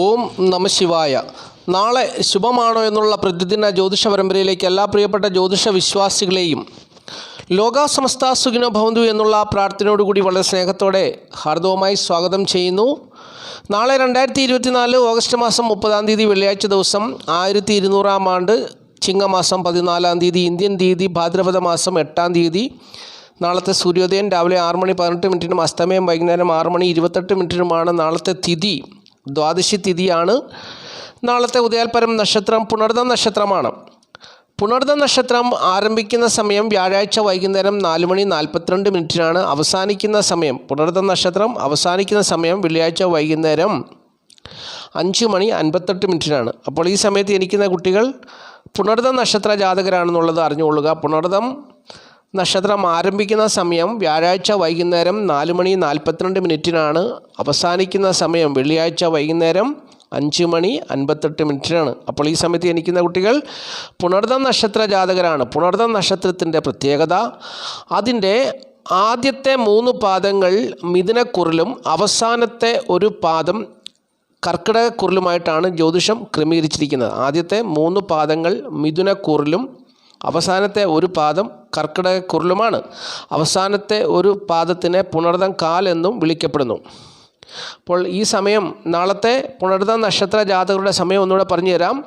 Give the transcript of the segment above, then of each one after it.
ഓം നമ ശിവായ. നാളെ ശുഭമാണോ എന്നുള്ള പ്രതിദിന ജ്യോതിഷ പരമ്പരയിലേക്ക് എല്ലാ പ്രിയപ്പെട്ട ജ്യോതിഷ വിശ്വാസികളെയും ലോകാസമസ്ത സുഖിനോ ഭവന്തു എന്നുള്ള പ്രാർത്ഥനയോടുകൂടി വളരെ സ്നേഹത്തോടെ ഹാർദവമായി സ്വാഗതം ചെയ്യുന്നു. നാളെ രണ്ടായിരത്തി ഇരുപത്തിനാല് ഓഗസ്റ്റ് മാസം മുപ്പതാം തീയതി വെള്ളിയാഴ്ച ദിവസം ആയിരത്തി ഇരുന്നൂറാം ആണ്ട് ചിങ്ങമാസം പതിനാലാം തീയതി ഇന്ത്യൻ തീയതി ഭാദ്രപദ മാസം എട്ടാം തീയതി. നാളത്തെ സൂര്യോദയം രാവിലെ ആറ് മണി പതിനെട്ട് മിനിറ്റിനും അസ്തമയം വൈകുന്നേരം ആറ് മണി ഇരുപത്തെട്ട് മിനിറ്റിനുമാണ് നാളത്തെ തിഥി. ദ്വാദശി തിഥിയാണ് നാളത്തെ ഉദയാൽപരം നക്ഷത്രം പുണർദ നക്ഷത്രമാണ്. പുണർദ നക്ഷത്രം ആരംഭിക്കുന്ന സമയം വ്യാഴാഴ്ച വൈകുന്നേരം നാല് മണി നാൽപ്പത്തിരണ്ട് മിനിറ്റിനാണ്. അവസാനിക്കുന്ന സമയം പുണർദ നക്ഷത്രം അവസാനിക്കുന്ന സമയം വെള്ളിയാഴ്ച വൈകുന്നേരം അഞ്ച് മണി അൻപത്തെട്ട് മിനിറ്റിനാണ്. അപ്പോൾ ഈ സമയത്ത് ജനിക്കുന്ന കുട്ടികൾ പുണർദം നക്ഷത്ര ജാതകരാണെന്നുള്ളത് അറിഞ്ഞുകൊള്ളുക. പുണർദം നക്ഷത്രം ആരംഭിക്കുന്ന സമയം വ്യാഴാഴ്ച വൈകുന്നേരം നാല് മണി നാൽപ്പത്തിരണ്ട് മിനിറ്റിനാണ്. അവസാനിക്കുന്ന സമയം വെള്ളിയാഴ്ച വൈകുന്നേരം അഞ്ച് മണി അൻപത്തെട്ട് മിനിറ്റിനാണ്. അപ്പോൾ ഈ സമയത്ത് ജനിക്കുന്ന കുട്ടികൾ പുണർദം നക്ഷത്ര ജാതകരാണ്. പുണർദം നക്ഷത്രത്തിന്റെ പ്രത്യേകത അതിന്റെ ആദ്യത്തെ മൂന്ന് പാദങ്ങൾ മിഥുനക്കുറിലും അവസാനത്തെ ഒരു പാദം കർക്കിടകക്കുറിലുമായിട്ടാണ് ജ്യോതിഷം ക്രമീകരിച്ചിരിക്കുന്നത്. ആദ്യത്തെ മൂന്ന് പാദങ്ങൾ മിഥുനക്കുറിലും അവസാനത്തെ ഒരു പാദം കർക്കിടകക്കുറിലുമാണ് അവസാനത്തെ ഒരു പാദത്തിനെ പുണർദം കാൽ എന്നും വിളിക്കപ്പെടുന്നു. അപ്പോൾ ഈ സമയം നാളത്തെ പുണർദ നക്ഷത്ര ജാതകരുടെ സമയം ഒന്നുകൂടെ പറഞ്ഞു തരാം.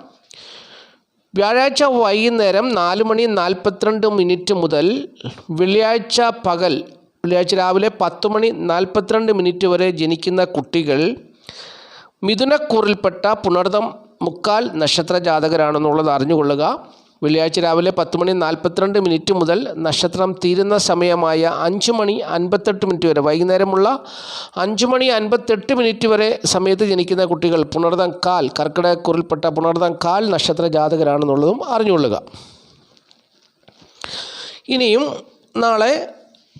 വ്യാഴാഴ്ച വൈകുന്നേരം നാല് മണി നാൽപ്പത്തിരണ്ട് മിനിറ്റ് മുതൽ വെള്ളിയാഴ്ച പകൽ വെള്ളിയാഴ്ച രാവിലെ പത്ത് മണി നാൽപ്പത്തിരണ്ട് മിനിറ്റ് വരെ ജനിക്കുന്ന കുട്ടികൾ മിഥുനക്കൂറിൽപ്പെട്ട പുണർദം മുക്കാൽ നക്ഷത്ര ജാതകരാണെന്നുള്ളത് അറിഞ്ഞുകൊള്ളുക. വെള്ളിയാഴ്ച രാവിലെ പത്ത് മണി നാൽപ്പത്തിരണ്ട് മിനിറ്റ് മുതൽ നക്ഷത്രം തീരുന്ന സമയമായ അഞ്ച് മണി അൻപത്തെട്ട് മിനിറ്റ് വരെ വൈകുന്നേരമുള്ള അഞ്ച് മണി അൻപത്തെട്ട് മിനിറ്റ് വരെ സമയത്ത് ജനിക്കുന്ന കുട്ടികൾ പുണർദം കാൽ കർക്കിടകക്കുറിൽപ്പെട്ട പുണർദം കാൽ നക്ഷത്ര ജാതകരാണെന്നുള്ളതും അറിഞ്ഞുകൊള്ളുക. ഇനിയും നാളെ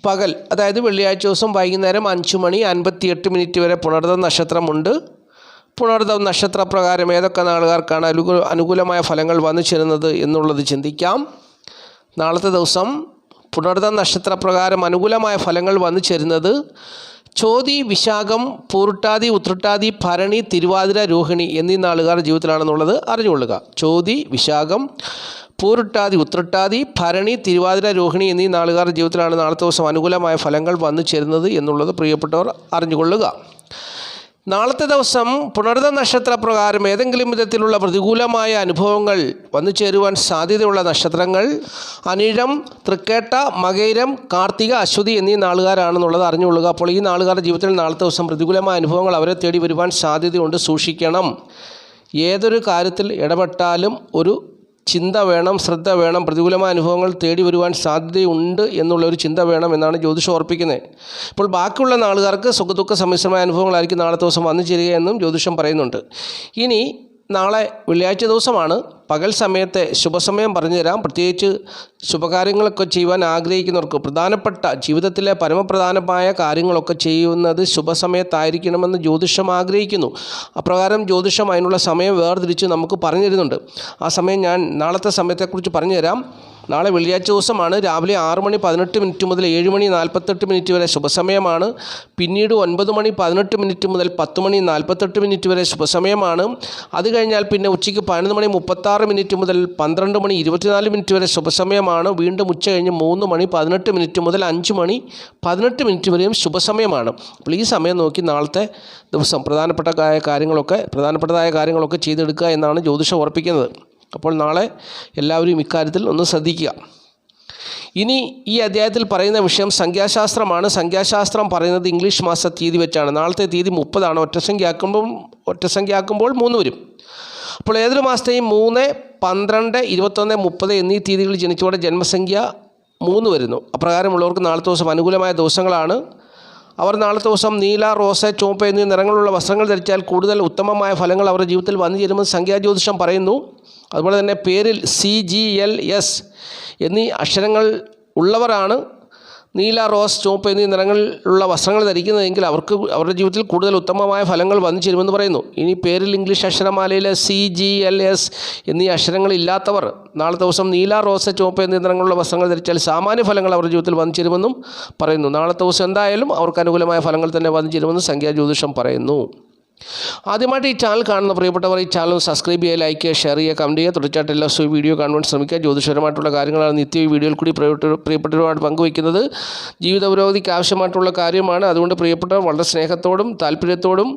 പകൽ അതായത് വെള്ളിയാഴ്ച ദിവസം വൈകുന്നേരം അഞ്ച് മണി അൻപത്തിയെട്ട് മിനിറ്റ് വരെ പുണർദം നക്ഷത്രമുണ്ട്. പുണർദം നക്ഷത്രപ്രകാരം ഏതൊക്കെ നാളുകാർക്കാണ് അനുകൂല അനുകൂലമായ ഫലങ്ങൾ വന്നു ചേരുന്നത് എന്നുള്ളത് ചിന്തിക്കാം. നാളത്തെ ദിവസം പുണർദം നക്ഷത്രപ്രകാരം അനുകൂലമായ ഫലങ്ങൾ വന്നു ചേരുന്നത് ചോതി വിശാഖം പൂരുട്ടാതി ഉത്രട്ടാതി ഭരണി തിരുവാതിര രോഹിണി എന്നീ നാളുകാർ ജീവിതത്തിലാണെന്നുള്ളത് അറിഞ്ഞുകൊള്ളുക. ചോതി വിശാഖം പൂരുട്ടാതി ഉത്രട്ടാതി ഭരണി തിരുവാതിര രോഹിണി എന്നീ നാളുകാർ ജീവിതത്തിലാണ് നാളത്തെ ദിവസം അനുകൂലമായ ഫലങ്ങൾ വന്നു ചേരുന്നത് എന്നുള്ളത് പ്രിയപ്പെട്ടവർ അറിഞ്ഞുകൊള്ളുക. നാളത്തെ ദിവസം പുണർദ നക്ഷത്രപ്രകാരം ഏതെങ്കിലും വിധത്തിലുള്ള പ്രതികൂലമായ അനുഭവങ്ങൾ വന്നു ചേരുവാൻ സാധ്യതയുള്ള നക്ഷത്രങ്ങൾ അനിഴം തൃക്കേട്ട മകൈരം കാർത്തിക അശ്വതി എന്നീ നാളുകാരാണെന്നുള്ളത് അറിഞ്ഞുകൊള്ളുക. അപ്പോൾ ഈ നാളുകാരുടെ ജീവിതത്തിൽ നാളത്തെ ദിവസം പ്രതികൂലമായ അനുഭവങ്ങൾ അവരെ തേടി വരുവാൻ സാധ്യതയുണ്ട്. സൂക്ഷിക്കണം. ഏതൊരു കാര്യത്തിൽ ഇടപെട്ടാലും ഒരു ചിന്ത വേണം ശ്രദ്ധ വേണം പ്രതികൂലമായ അനുഭവങ്ങൾ തേടി വരുവാൻ സാധ്യതയുണ്ട് എന്നുള്ളൊരു ചിന്ത വേണം എന്നാണ് ജ്യോതിഷം ഓർപ്പിക്കുന്നത് ഇപ്പോൾ ബാക്കിയുള്ള നാളുകാർക്ക് സുഖദുഃഖ സമ്മിശ്രമായ അനുഭവങ്ങളായിരിക്കും നാളെ ദിവസം വന്നു ചേരുക എന്നും ജ്യോതിഷം പറയുന്നുണ്ട്. ഇനി നാളെ വെള്ളിയാഴ്ച ദിവസമാണ്. പകൽ സമയത്തെ ശുഭസമയം പറഞ്ഞുതരാം. പ്രത്യേകിച്ച് ശുഭകാര്യങ്ങളൊക്കെ ചെയ്യുവാൻ ആഗ്രഹിക്കുന്നവർക്ക് പ്രധാനപ്പെട്ട ജീവിതത്തിലെ പരമപ്രധാനമായ കാര്യങ്ങളൊക്കെ ചെയ്യുന്നത് ശുഭസമയത്തായിരിക്കണമെന്ന് ജ്യോതിഷം ആഗ്രഹിക്കുന്നു. അപ്രകാരം ജ്യോതിഷം അതിനുള്ള സമയം വേർതിരിച്ച് നമുക്ക് പറഞ്ഞു തരുന്നുണ്ട്. ആ സമയം ഞാൻ നാളത്തെ സമയത്തെക്കുറിച്ച് പറഞ്ഞു തരാം നാളെ വെള്ളിയാഴ്ച ദിവസമാണ് രാവിലെ ആറ് മണി പതിനെട്ട് മിനിറ്റ് മുതൽ ഏഴ് മണി നാൽപ്പത്തെട്ട് മിനിറ്റ് വരെ ശുഭസമയമാണ്. പിന്നീട് ഒൻപത് മണി പതിനെട്ട് മിനിറ്റ് മുതൽ പത്ത് മണി നാൽപ്പത്തെട്ട് മിനിറ്റ് വരെ ശുഭസമയമാണ്. അത് കഴിഞ്ഞാൽ പിന്നെ ഉച്ചയ്ക്ക് പതിനൊന്ന് മണി മുപ്പത്താറ് മിനിറ്റ് മുതൽ പന്ത്രണ്ട് മണി ഇരുപത്തിനാല് മിനിറ്റ് വരെ ശുഭസമയമാണ്. വീണ്ടും ഉച്ച കഴിഞ്ഞ് മൂന്ന് മണി പതിനെട്ട് മിനിറ്റ് മുതൽ അഞ്ച് മണി പതിനെട്ട് മിനിറ്റ് വരെയും ശുഭസമയമാണ്. അപ്പോൾ ഈ സമയം നോക്കി നാളത്തെ ദിവസം പ്രധാനപ്പെട്ട കാര്യങ്ങളൊക്കെ പ്രധാനപ്പെട്ടതായ കാര്യങ്ങളൊക്കെ ചെയ്തെടുക്കുക എന്നാണ് ജ്യോതിഷം ഉറപ്പിക്കുന്നത്. അപ്പോൾ നാളെ എല്ലാവരും ഇക്കാര്യത്തിൽ ഒന്ന് ശ്രദ്ധിക്കുക. ഇനി ഈ അധ്യായത്തിൽ പറയുന്ന വിഷയം സംഖ്യാശാസ്ത്രമാണ്. സംഖ്യാശാസ്ത്രം പറയുന്നത് ഇംഗ്ലീഷ് മാസ തീയതി വെച്ചാണ്. നാളത്തെ തീയതി മുപ്പതാണ്. ഒറ്റസംഖ്യ ആക്കുമ്പോൾ ഒറ്റസംഖ്യ ആക്കുമ്പോൾ മൂന്ന് വരും. അപ്പോൾ ഏതൊരു മാസത്തെയും മൂന്ന് പന്ത്രണ്ട് ഇരുപത്തൊന്ന് മുപ്പത് എന്നീ തീയതികളിൽ ജനിച്ചവരുടെ ജന്മസംഖ്യ മൂന്ന് വരുന്നു. അപ്രകാരമുള്ളവർക്ക് നാളത്തെ ദിവസം അനുകൂലമായ ദിവസങ്ങളാണ്. അവർ നാളത്തെ ദിവസം നീല റോസ് ചുവപ്പ് എന്നീ നിറങ്ങളുള്ള വസ്ത്രങ്ങൾ ധരിച്ചാൽ കൂടുതൽ ഉത്തമമായ ഫലങ്ങൾ അവരുടെ ജീവിതത്തിൽ വന്നു ചേരുമെന്ന് സംഖ്യാജ്യോതിഷം പറയുന്നു. അതുപോലെ തന്നെ പേരിൽ സി ജി എൽ എസ് എന്നീ അക്ഷരങ്ങൾ ഉള്ളവരാണ് നീല റോസ് ചുവപ്പ് എന്നീ നിറങ്ങളിലുള്ള വസ്ത്രങ്ങൾ ധരിക്കുന്നതെങ്കിൽ അവർക്ക് അവരുടെ ജീവിതത്തിൽ കൂടുതൽ ഉത്തമമായ ഫലങ്ങൾ വന്നു ചേരുമെന്ന് പറയുന്നു. ഇനി പേരിൽ ഇംഗ്ലീഷ് അക്ഷരമാലയിലെ സി ജി എൽ എസ് എന്നീ അക്ഷരങ്ങൾ ഇല്ലാത്തവർ നാളെ ദിവസം നീല റോസ് ചുവപ്പ് എന്നീ നിറങ്ങളുള്ള വസ്ത്രങ്ങൾ ധരിച്ചാൽ സാമാന്യ ഫലങ്ങൾ അവരുടെ ജീവിതത്തിൽ വന്നു ചേരുമെന്നും പറയുന്നു. നാളെ ദിവസം എന്തായാലും അവർക്ക് അനുകൂലമായ ഫലങ്ങൾ തന്നെ വന്നു ചേരുമെന്ന് സംഖ്യാ ജ്യോതിഷം പറയുന്നു. ആദ്യമായിട്ട് ഈ ചാനൽ കാണുന്ന പ്രിയപ്പെട്ടവർ ഈ ചാനൽ സബ്സ്ക്രൈബ് ചെയ്യുക ലൈക്ക് ചെയ്യുക ഷെയർ ചെയ്യുക കമന്റ് ചെയ്യുക. തുടർച്ചയായിട്ട് എല്ലാ ദിവസവും വീഡിയോ കാണുവാൻ ശ്രമിക്കുക. ജ്യോതിഷപരമായിട്ടുള്ള കാര്യങ്ങളാണ് നിത്യം ഈ വീഡിയോയിൽ കൂടി പ്രിയപ്പെട്ട പ്രിയപ്പെട്ടവരുമായിട്ട് പങ്കുവയ്ക്കുന്നത്. ജീവിത പുരോഗതിക്ക് ആവശ്യമായിട്ടുള്ള കാര്യമാണ്. അതുകൊണ്ട് പ്രിയപ്പെട്ടവർ വളരെ സ്നേഹത്തോടും താല്പര്യത്തോടും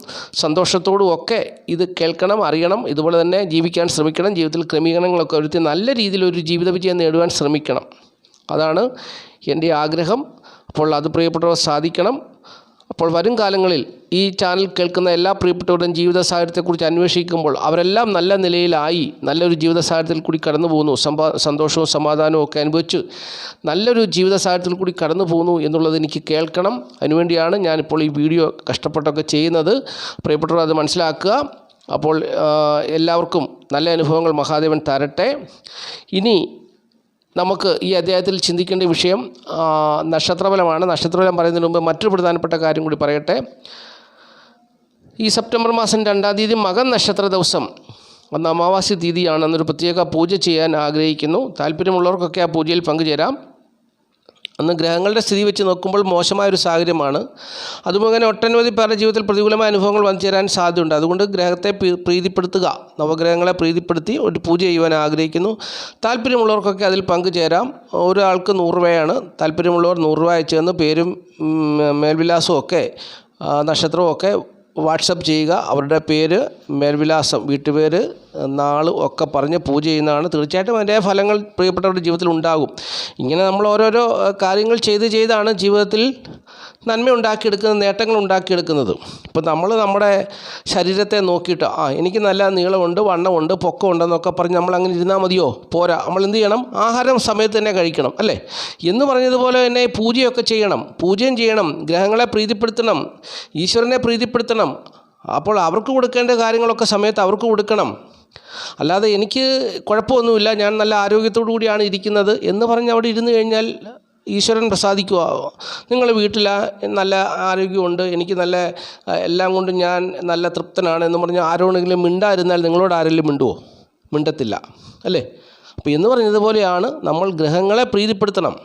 സന്തോഷത്തോടും ഒക്കെ ഇത് കേൾക്കണം അറിയണം. ഇതുപോലെ തന്നെ ജീവിക്കാൻ ശ്രമിക്കണം. ജീവിതത്തിൽ ക്രമീകരണങ്ങളൊക്കെ വരുത്തി നല്ല രീതിയിൽ ഒരു ജീവിത വിജയം നേടുവാൻ ശ്രമിക്കണം. അതാണ് എന്റെ ആഗ്രഹം. അപ്പോൾ അത് പ്രിയപ്പെട്ടവർ സാധിക്കണം. അപ്പോൾ വരും കാലങ്ങളിൽ ഈ ചാനൽ കേൾക്കുന്ന എല്ലാ പ്രിയപ്പെട്ടവരുടെയും ജീവിത സാഹചര്യത്തെക്കുറിച്ച് അന്വേഷിക്കുമ്പോൾ അവരെല്ലാം നല്ല നിലയിലായി നല്ലൊരു ജീവിത സാഹചര്യത്തിൽ കൂടി കടന്നു പോകുന്നു. സന്തോഷവും സമാധാനവും ഒക്കെ അനുഭവിച്ച് നല്ലൊരു ജീവിത സാഹചര്യത്തിൽ കൂടി കടന്നു പോകുന്നു എന്നുള്ളത് എനിക്ക് കേൾക്കണം. അതിനുവേണ്ടിയാണ് ഞാനിപ്പോൾ ഈ വീഡിയോ കഷ്ടപ്പെട്ടൊക്കെ ചെയ്യുന്നത്. പ്രിയപ്പെട്ടവർ അത് മനസ്സിലാക്കുക. അപ്പോൾ എല്ലാവർക്കും നല്ല അനുഭവങ്ങൾ മഹാദേവൻ തരട്ടെ. ഇനി നമുക്ക് ഈ അധ്യായത്തിൽ ചിന്തിക്കേണ്ട വിഷയം നക്ഷത്രഫലമാണ്. നക്ഷത്രഫലം പറയുന്നതിന് മുമ്പ് മറ്റൊരു പ്രധാനപ്പെട്ട കാര്യം കൂടി പറയട്ടെ. ഈ സെപ്റ്റംബർ മാസം രണ്ടാം തീയതി മകൻ നക്ഷത്ര ദിവസം അന്ന് അമാവാസ്യ തീയതിയാണ് അന്നൊരു പ്രത്യേക പൂജ ചെയ്യാൻ ആഗ്രഹിക്കുന്നു. താല്പര്യമുള്ളവർക്കൊക്കെ ആ പൂജയിൽ പങ്കുചേരാം. അന്ന് ഗ്രഹങ്ങളുടെ സ്ഥിതി വെച്ച് നോക്കുമ്പോൾ മോശമായ ഒരു സാഹചര്യമാണ് അതുമുഖേന ഒട്ടനവധി പേരുടെ ജീവിതത്തിൽ പ്രതികൂലമായ അനുഭവങ്ങൾ വന്നു ചേരാൻ സാധ്യതയുണ്ട്. അതുകൊണ്ട് ഗ്രഹത്തെ പ്രീതിപ്പെടുത്തുക നവഗ്രഹങ്ങളെ പ്രീതിപ്പെടുത്തി ഒരു പൂജ ചെയ്യുവാൻ ആഗ്രഹിക്കുന്നു. താല്പര്യമുള്ളവർക്കൊക്കെ അതിൽ പങ്കുചേരാം ഒരാൾക്ക് നൂറ് രൂപയാണ്. താല്പര്യമുള്ളവർ നൂറ് രൂപ അയച്ചു പേരും മേൽവിലാസവും ഒക്കെ നക്ഷത്രവും ഒക്കെ വാട്സപ്പ് ചെയ്യുക. അവരുടെ പേര് മേൽവിലാസം വീട്ടുപേര് നാൾ ഒക്കെ പറഞ്ഞ് പൂജ ചെയ്യുന്നതാണ്. തീർച്ചയായിട്ടും അതിന്റെ ഫലങ്ങൾ പ്രിയപ്പെട്ടവരുടെ ജീവിതത്തിൽ ഉണ്ടാകും. ഇങ്ങനെ നമ്മൾ ഓരോരോ കാര്യങ്ങൾ ചെയ്ത് ചെയ്താണ് ജീവിതത്തിൽ നന്മ ഉണ്ടാക്കിയെടുക്കുന്നത് നേട്ടങ്ങൾ ഉണ്ടാക്കിയെടുക്കുന്നത്. ഇപ്പം നമ്മൾ നമ്മുടെ ശരീരത്തെ നോക്കിയിട്ട് ആ എനിക്ക് നല്ല നീളമുണ്ട് വണ്ണമുണ്ട് പൊക്കമുണ്ടെന്നൊക്കെ പറഞ്ഞ് നമ്മൾ അങ്ങനെ ഇരുന്നാൽ മതിയോ? പോരാ. നമ്മൾ എന്ത് ചെയ്യണം? ആഹാരം സമയത്ത് തന്നെ കഴിക്കണം അല്ലേ? എന്ന് പറഞ്ഞതുപോലെ തന്നെ പൂജയൊക്കെ ചെയ്യണം. പൂജയും ചെയ്യണം. ഗ്രഹങ്ങളെ പ്രീതിപ്പെടുത്തണം. ഈശ്വരനെ പ്രീതിപ്പെടുത്തണം. അപ്പോൾ അവർക്ക് കൊടുക്കേണ്ട കാര്യങ്ങളൊക്കെ സമയത്ത് അവർക്ക് കൊടുക്കണം. അല്ലാതെ എനിക്ക് കുഴപ്പമൊന്നുമില്ല. ഞാൻ നല്ല ആരോഗ്യത്തോടു കൂടിയാണ് ഇരിക്കുന്നത് എന്ന് പറഞ്ഞ് അവിടെ ഇരുന്ന് കഴിഞ്ഞാൽ ഈശ്വരൻ പ്രസാദിക്കുമാവോ നിങ്ങൾ വീട്ടിൽ നല്ല ആരോഗ്യമുണ്ട്. എനിക്ക് നല്ല എല്ലാം കൊണ്ടും ഞാൻ നല്ല തൃപ്തനാണ് എന്ന് പറഞ്ഞ് ആരോടെങ്കിലും മിണ്ടായിരുന്നാൽ നിങ്ങളോട് ആരെങ്കിലും മിണ്ടുവോ? മിണ്ടത്തില്ല. അല്ലേ? അപ്പോൾ എന്ന് പറഞ്ഞതുപോലെയാണ് നമ്മൾ ഗ്രഹങ്ങളെ പ്രീതിപ്പെടുത്തണം.